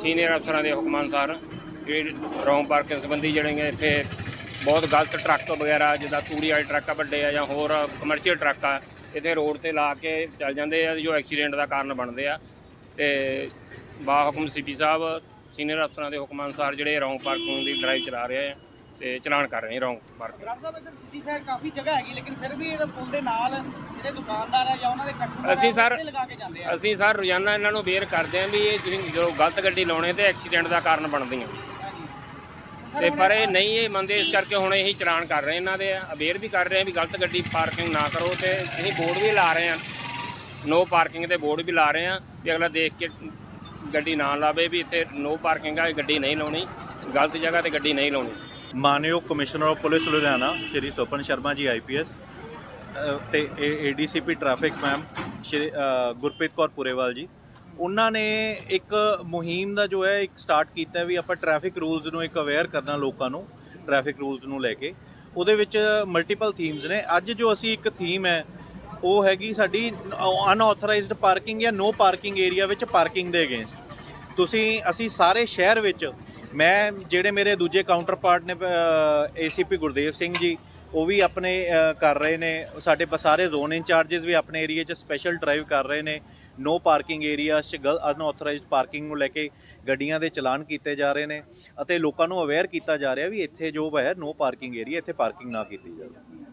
A: ਸੀਨੀਅਰ ਅਫਸਰਾਂ ਦੇ ਹੁਕਮ ਅਨੁਸਾਰ ਇਹ ਰੌਂਗ ਪਾਰਕਿੰਗ ਸੰਬੰਧੀ ਜਿਹੜੇ ਇੱਥੇ ਬਹੁਤ ਗਲਤ ਟਰੱਕ ਵਗੈਰਾ, ਜਿੱਦਾਂ ਤੂੜੀ ਵਾਲੇ ਟਰੱਕ ਆ, ਵੱਡੇ ਆ ਜਾਂ ਹੋਰ ਕਮਰਸ਼ੀਅਲ ਟਰੱਕ ਆ, ਇੱਥੇ ਰੋਡ ਤੇ ਲਾ ਕੇ ਚੱਲ ਜਾਂਦੇ ਆ ਜੋ ਐਕਸੀਡੈਂਟ ਦਾ ਕਾਰਨ ਬਣਦੇ ਆ। ਤੇ ਬਾ ਹੁਕਮ ਸੀਪੀ ਸਾਹਿਬ, ਸੀਨੀਅਰ ਅਫਸਰਾਂ ਦੇ ਹੁਕਮ ਅਨੁਸਾਰ ਜਿਹੜੇ ਰੌਂਗ ਪਾਰਕਿੰਗ ਦੀ ਡਰਾਈਵ ਚਲਾ ਰਹੇ ਆ। ਤੇ ਚਲਾਨ ਕਰ ਰਹੇ ਰੌਂਗ ਪਾਰਕਿੰਗ
B: ਰਾਜ ਸਾਹਿਬ ਇੱਧਰ ਦੂਜੀ ਸਾਈਡ ਕਾਫੀ ਜਗ੍ਹਾ ਹੈਗੀ ਲੇਕਿਨ ਫਿਰ ਵੀ ਇਹਦੇ ਪੁਲ ਦੇ ਨਾਲ ਜਿਹੜੇ ਦੁਕਾਨਦਾਰ ਆ ਜਾਂ ਉਹਨਾਂ ਦੇ ਕਸਟਮਰ
A: ਅਸੀਂ ਸਰ-
B: ਲਗਾ ਕੇ ਜਾਂਦੇ ਆ।
A: ਅਸੀਂ ਸਰ ਰੋਜ਼ਾਨਾ ਇਹਨਾਂ ਨੂੰ ਅਵੇਅਰ ਕਰਦੇ ਆਂ ਵੀ ਇਹ ਤੁਸੀਂ ਜੋ ਗਲਤ ਗੱਡੀ ਲਾਉਣੇ ਤੇ ਐਕਸੀਡੈਂਟ ਦਾ ਕਾਰਨ ਬਣਦੀਆਂ। ਤੇ ਪਰ ਇਹ ਨਹੀਂ ਇਹ ਮੰਨਦੇ ਇਸ ਕਰਕੇ ਹੁਣ ਇਹੀ ਚਲਾਨ ਕਰ ਰਹੇ ਇਹਨਾਂ ਦੇ ਅਵੇਅਰ ਵੀ ਕਰ ਰਹੇ ਆ ਵੀ ਗਲਤ ਗੱਡੀ ਪਾਰਕਿੰਗ ਨਾ ਕਰੋ ਤੇ ਅਸੀਂ ਬੋਰਡ ਵੀ ਲਾ ਰਹੇ ਆ ਨੋ ਪਾਰਕਿੰਗ ਦੇ ਬੋਰਡ ਵੀ ਲਾ ਰਹੇ ਆ ਵੀ ਅਗਲਾ ਦੇਖ ਕੇ ਗੱਡੀ ਨਾ ਲਾਵੇ ਵੀ ਇੱਥੇ ਨੋ ਪਾਰਕਿੰਗ ਆ ਗੱਡੀ ਨਹੀਂ ਲਾਉਣੀ ਗਲਤ ਜਗ੍ਹਾ ਤੇ ਗੱਡੀ ਨਹੀਂ ਲਾਉਣੀ।
C: ਮਾਨਯੋਗ commissioner of police Ludhiana, Shri Sopan Sharma ji IPS ਤੇ ADCP traffic ma'am Shri Gurpreet Kaur Purewal ji. ਉਹਨਾਂ ਨੇ ਇੱਕ ਮੁਹਿੰਮ ਦਾ ਜੋ ਹੈ, ਇੱਕ ਸਟਾਰਟ ਕੀਤਾ ਵੀ ਆਪਾਂ ਟ੍ਰੈਫਿਕ ਰੂਲਸ ਨੂੰ ਇੱਕ ਅਵੇਅਰ ਕਰਨਾ ਲੋਕਾਂ ਨੂੰ ਟ੍ਰੈਫਿਕ ਰੂਲਸ ਨੂੰ ਲੈ ਕੇ। ਉਹਦੇ ਵਿੱਚ ਮਲਟੀਪਲ ਥੀਮਸ ਨੇ। ਅੱਜ ਜੋ ਅਸੀਂ ਇੱਕ ਥੀਮ ਹੈ, ਉਹ ਹੈਗੀ ਸਾਡੀ ਅਨਆਥੋਰਾਈਜ਼ਡ ਪਾਰਕਿੰਗ ਜਾਂ ਨੋ ਪਾਰਕਿੰਗ ਏਰੀਆ ਵਿੱਚ ਪਾਰਕਿੰਗ ਦੇ ਅਗੇਂਸਟ ਤੁਸੀਂ, ਅਸੀਂ ਸਾਰੇ ਸ਼ਹਿਰ ਵਿੱਚ, ਮੈਂ, ਜਿਹੜੇ ਮੇਰੇ ਦੂਜੇ ਕਾਊਂਟਰ ਪਾਰਟ ਨੇ ਏਸੀਪੀ ਗੁਰਦੇਵ ਸਿੰਘ ਜੀ, ਉਹ ਵੀ ਆਪਣੇ ਕਰ ਰਹੇ ਨੇ। ਸਾਡੇ ਸਾਰੇ ਜ਼ੋਨ ਇੰਚਾਰजेस ਵੀ ਆਪਣੇ ਏਰੀਆ 'ਚ ਸਪੈਸ਼ਲ ਡਰਾਈਵ ਕਰ ਰਹੇ ਨੇ। ਨੋ ਪਾਰਕਿੰਗ ਏਰੀਆਸ 'ਚ ਅਨਆਥੋਰਾਈਜ਼ਡ ਪਾਰਕਿੰਗ ਨੂੰ ਲੈ ਕੇ ਗੱਡੀਆਂ ਦੇ ਚਲਾਨ ਕੀਤੇ ਜਾ ਰਹੇ ਨੇ। ਅਤੇ ਲੋਕਾਂ ਨੂੰ ਅਵੇਅਰ ਕੀਤਾ ਜਾ ਰਿਹਾ ਵੀ ਇੱਥੇ ਜੋ ਹੈ ਨੋ ਪਾਰਕਿੰਗ ਏਰੀਆ ਇੱਥੇ ਪਾਰਕਿੰਗ ਨਾ ਕੀਤੀ ਜਾਵੇ।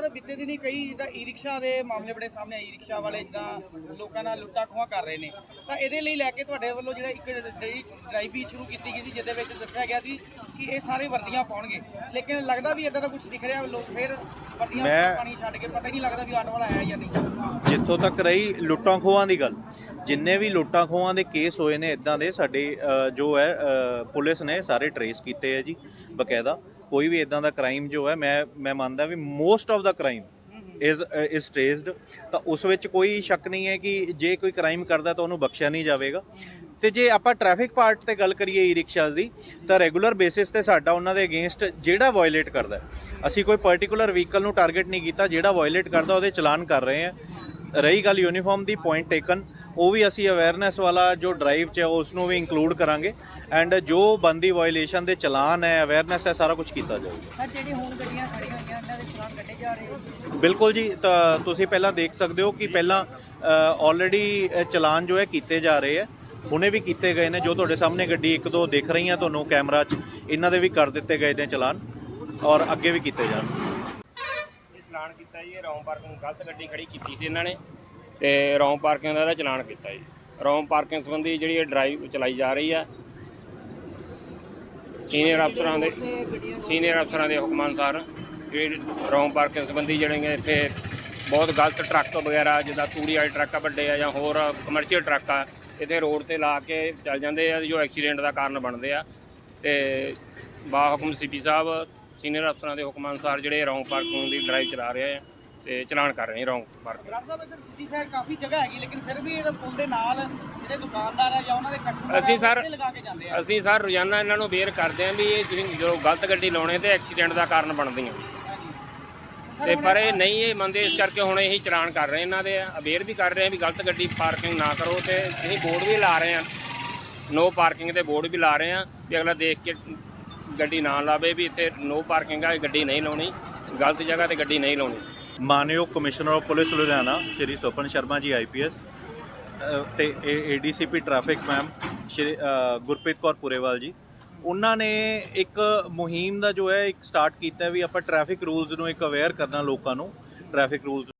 B: ਸਰ ਬੀਤੇ ਦਿਨੀ ਕਈ ਜਿੱਦਾਂ ਈ ਰਿਕਸ਼ਾ ਦੇ ਮਾਮਲੇ ਬੜੇ ਸਾਹਮਣੇ ਆਏ ਈ ਰਿਕਸ਼ਾ ਵਾਲੇ ਜਿੱਦਾਂ ਲੋਕਾਂ ਨਾਲ ਲੁੱਟਾ ਖੋਹਾਂ ਕਰ ਰਹੇ ਨੇ। ਤਾਂ ਇਹਦੇ ਲਈ ਲੈ ਕੇ ਤੁਹਾਡੇ ਵੱਲੋਂ ਜਿਹੜਾ ਇੱਕ ਜਿਹੜੀ ਡਰਾਈਵ ਵੀ ਸ਼ੁਰੂ ਕੀਤੀ ਗਈ ਸੀ ਜਿਹਦੇ ਵਿੱਚ ਦੱਸਿਆ ਗਿਆ ਸੀ ਕਿ ਇਹ ਸਾਰੇ ਵਰਦੀਆਂ ਪਾਉਣਗੇ। ਲੇਕਿਨ ਲੱਗਦਾ ਵੀ ਇਦਾਂ ਦਾ ਕੁਝ ਦਿਖ ਰਿਹਾ ਲੋਕ ਫਿਰ ਵਰਦੀਆਂ
C: ਮੈਂ-
B: ਪਾਣੀ ਛੱਡ ਕੇ ਪਤਾ ਹੀ ਨਹੀਂ ਲੱਗਦਾ ਵੀ ਆਟੋ ਵਾਲਾ ਹੈ ਜਾਂ ਨਹੀਂ।
C: ਜਿੱਥੋਂ ਤੱਕ ਰਹੀ ਲੁੱਟਾਂ ਖੋਹਾਂ ਦੀ ਗੱਲ ਜਿੰਨੇ ਵੀ ਲੁੱਟਾਂ ਖੋਹਾਂ ਦੇ ਕੇਸ ਹੋਏ ਨੇ ਇਦਾਂ ਦੇ ਸਾਡੇ ਅ, ਜੋ ਹੈ ਅ, ਪੁਲਿਸ ਨੇ ਸਾਰੇ ਟਰੇਸ ਕੀਤੇ ਹੈ ਜੀ ਬਕਾਇਦਾ। ਕੋਈ ਵੀ ਇਦਾਂ ਦਾ ਕ੍ਰਾਈਮ ਜੋ ਹੈ, ਮੈਂ ਮੈਂ ਮੰਨਦਾ ਵੀ most of the crime is is traced ਤਾਂ ਉਸ ਵਿੱਚ ਕੋਈ ਸ਼ੱਕ ਨਹੀਂ ਹੈ ਕਿ ਜੇ ਕੋਈ ਕ੍ਰਾਈਮ ਕਰਦਾ ਤਾਂ ਉਹਨੂੰ ਬਖਸ਼ਿਆ ਨਹੀਂ ਜਾਵੇਗਾ। ਤੇ ਜੇ ਆਪਾਂ ਟ੍ਰੈਫਿਕ ਪਾਰਟ ਤੇ ਗੱਲ ਕਰੀਏ ਈ ਰਿਕਸ਼ਾਸ ਦੀ, ਤਾਂ ਰੈਗੂਲਰ ਬੇਸਿਸ ਤੇ ਸਾਡਾ ਉਹਨਾਂ ਦੇ ਅਗੇਂਸਟ ਜਿਹੜਾ ਵਾਇਲੇਟ ਕਰਦਾ ਅਸੀਂ ਕੋਈ ਪਾਰਟਿਕੂਲਰ ਵਹੀਕਲ ਨੂੰ ਟਾਰਗੇਟ ਨਹੀਂ ਕੀਤਾ, ਜਿਹੜਾ ਵਾਇਲੇਟ ਕਰਦਾ, ਉਹਦੇ ਚਲਾਨ ਕਰ ਰਹੇ ਹਾਂ। ਰਹੀ ਗੱਲ ਯੂਨੀਫਾਰਮ ਦੀ ਪੁਆਇੰਟ ਟੇਕਨ ਉਹ ਵੀ ਅਸੀਂ ਅਵੇਅਰਨੈਸ ਵਾਲਾ ਜੋ ਡਰਾਈਵ ਚ ਹੈ, ਉਸ ਨੂੰ ਵੀ ਇਨਕਲੂਡ ਕਰਾਂਗੇ। ਐਂਡ ਜੋ ਬੰਦੀ ਵਾਇਲੇਸ਼ਨ ਦੇ ਚਲਾਨ ਹੈ ਅਵੇਅਰਨੈਸ ਹੈ ਸਾਰਾ ਕੁਝ ਕੀਤਾ ਜਾਊਗਾ।
B: ਸਰ ਜਿਹੜੀ ਹੁਣ ਗੱਡੀਆਂ ਖੜੀਆਂ ਹੋਈਆਂ ਇਹਨਾਂ ਦੇ ਚਲਾਨ ਕੱਢੇ ਜਾ ਰਹੇ
C: ਬਿਲਕੁਲ ਜੀ ਤਾਂ ਤੁਸੀਂ ਪਹਿਲਾਂ ਦੇਖ ਸਕਦੇ ਹੋ ਕਿ ਪਹਿਲਾਂ ਆਲਰੇਡੀ ਚਲਾਨ ਜੋ ਹੈ ਕੀਤੇ ਜਾ ਰਹੇ ਹੈ। ਹੁਣੇ ਵੀ ਕੀਤੇ ਗਏ ਨੇ ਜੋ ਤੁਹਾਡੇ ਸਾਹਮਣੇ ਗੱਡੀ ਇੱਕ ਦੋ ਦਿਖ ਰਹੀਆਂ ਤੁਹਾਨੂੰ ਕੈਮਰਾ 'ਚ ਇਹਨਾਂ ਦੇ ਵੀ ਕਰ ਦਿੱਤੇ ਗਏ ਨੇ ਚਲਾਨ ਔਰ ਅੱਗੇ ਵੀ ਕੀਤੇ ਜਾਣ
A: ਇਹ ਚਲਾਨ ਕੀਤਾ ਜੀ ਇਹ ਰੌਂਗ ਪਾਰਕਿੰਗ ਗਲਤ ਗੱਡੀ ਖੜੀ ਕੀਤੀ ਸੀ ਇਹਨਾਂ ਨੇ ਤੇ ਰੌਂਗ ਪਾਰਕਿੰਗ ਦਾ ਇਹਦਾ ਚਲਾਨ ਕੀਤਾ ਜੀ। ਰੌਂਗ ਪਾਰਕਿੰਗ ਸੰਬੰਧੀ ਜਿਹੜੀ ਇਹ ਡਰਾਈਵ ਚਲਾਈ ਜਾ ਰਹੀ ਆ ਸੀਨੀਅਰ ਅਫਸਰਾਂ ਦੇ ਸੀਨੀਅਰ ਅਫਸਰਾਂ ਦੇ ਹੁਕਮ ਅਨੁਸਾਰ ਜਿਹੜੇ ਰੌਂਗ ਪਾਰਕਿੰਗ ਸੰਬੰਧੀ ਜਿਹੜੇ ਇੱਥੇ ਬਹੁਤ ਗਲਤ ਟਰੱਕ ਵਗੈਰਾ, ਜਿੱਦਾਂ ਤੂੜੀ ਵਾਲੇ ਟਰੱਕ ਆ, ਵੱਡੇ ਆ ਜਾਂ ਹੋਰ ਕਮਰਸ਼ੀਅਲ ਟਰੱਕ ਆ, ਇੱਥੇ ਰੋਡ ਤੇ ਲਾ ਕੇ ਚੱਲ ਜਾਂਦੇ ਆ ਜੋ ਐਕਸੀਡੈਂਟ ਦਾ ਕਾਰਨ ਬਣਦੇ ਆ। ਤੇ ਬਾ ਹੁਕਮ ਸੀਪੀ ਸਾਹਿਬ, ਸੀਨੀਅਰ ਅਫਸਰਾਂ ਦੇ ਹੁਕਮ ਅਨੁਸਾਰ ਜਿਹੜੇ ਰੌਂਗ ਪਾਰਕਿੰਗ ਦੀ ਡਰਾਈਵ ਚਲਾ ਰਹੇ ਆ। ਤੇ ਚਲਾਨ ਕਰ ਰਹੇ ਰੌਂਗ ਪਾਰਕਿੰਗ
B: ਡਾਕਟਰ ਸਾਹਿਬ ਇੱਧਰ ਦੂਜੀ ਸਾਈਡ ਕਾਫੀ ਜਗ੍ਹਾ ਹੈਗੀ ਲੇਕਿਨ ਫਿਰ ਵੀ ਇਹਦੇ ਪੁਲ ਦੇ ਨਾਲ ਜਿਹੜੇ ਦੁਕਾਨਦਾਰ ਆ ਜਾਂ ਉਹਨਾਂ ਦੇ ਕਸਟਮਰ
A: ਅਸੀਂ ਸਰ-
B: ਲਗਾ ਕੇ ਜਾਂਦੇ ਆ?
A: ਅਸੀਂ ਸਰ ਰੋਜ਼ਾਨਾ ਇਹਨਾਂ ਨੂੰ ਅਵੇਅਰ ਕਰਦੇ ਆਂ ਵੀ ਇਹ ਤੁਸੀਂ ਜੋ ਗਲਤ ਗੱਡੀ ਲਾਉਣੇ ਤੇ ਐਕਸੀਡੈਂਟ ਦਾ ਕਾਰਨ ਬਣਦੀਆਂ। ਤੇ ਪਰ ਇਹ ਨਹੀਂ ਇਹ ਮੰਨਦੇ ਇਸ ਕਰਕੇ ਹੁਣ ਇਹੀ ਚਲਾਨ ਕਰ ਰਹੇ ਇਹਨਾਂ ਦੇ ਅਵੇਅਰ ਵੀ ਕਰ ਰਹੇ ਆ ਵੀ ਗਲਤ ਗੱਡੀ ਪਾਰਕਿੰਗ ਨਾ ਕਰੋ ਤੇ ਅਸੀਂ ਬੋਰਡ ਵੀ ਲਾ ਰਹੇ ਆ ਨੋ ਪਾਰਕਿੰਗ ਦੇ ਬੋਰਡ ਵੀ ਲਾ ਰਹੇ ਆ ਵੀ ਅਗਲਾ ਦੇਖ ਕੇ ਗੱਡੀ ਨਾ ਲਾਵੇ ਵੀ ਇੱਥੇ ਨੋ ਪਾਰਕਿੰਗ ਆ ਇਹ ਗੱਡੀ ਨਹੀਂ ਲਾਉਣੀ ਗਲਤ ਜਗ੍ਹਾ ਤੇ ਗੱਡੀ ਨਹੀਂ ਲਾਉਣੀ।
C: ਮਾਨਯੋਗ commissioner of police Ludhiana, Shri Sopan Sharma ji IPS ਤੇ ADCP traffic ma'am Shri Gurpreet Kaur Purewal ji. ਉਹਨਾਂ ਨੇ ਇੱਕ ਮੁਹਿੰਮ ਦਾ ਜੋ ਹੈ, ਇੱਕ ਸਟਾਰਟ ਕੀਤਾ ਵੀ ਆਪਾਂ ਟ੍ਰੈਫਿਕ ਰੂਲਸ ਨੂੰ ਇੱਕ ਅਵੇਅਰ ਕਰਨਾ ਲੋਕਾਂ ਨੂੰ ਟ੍ਰੈਫਿਕ ਰੂਲਸ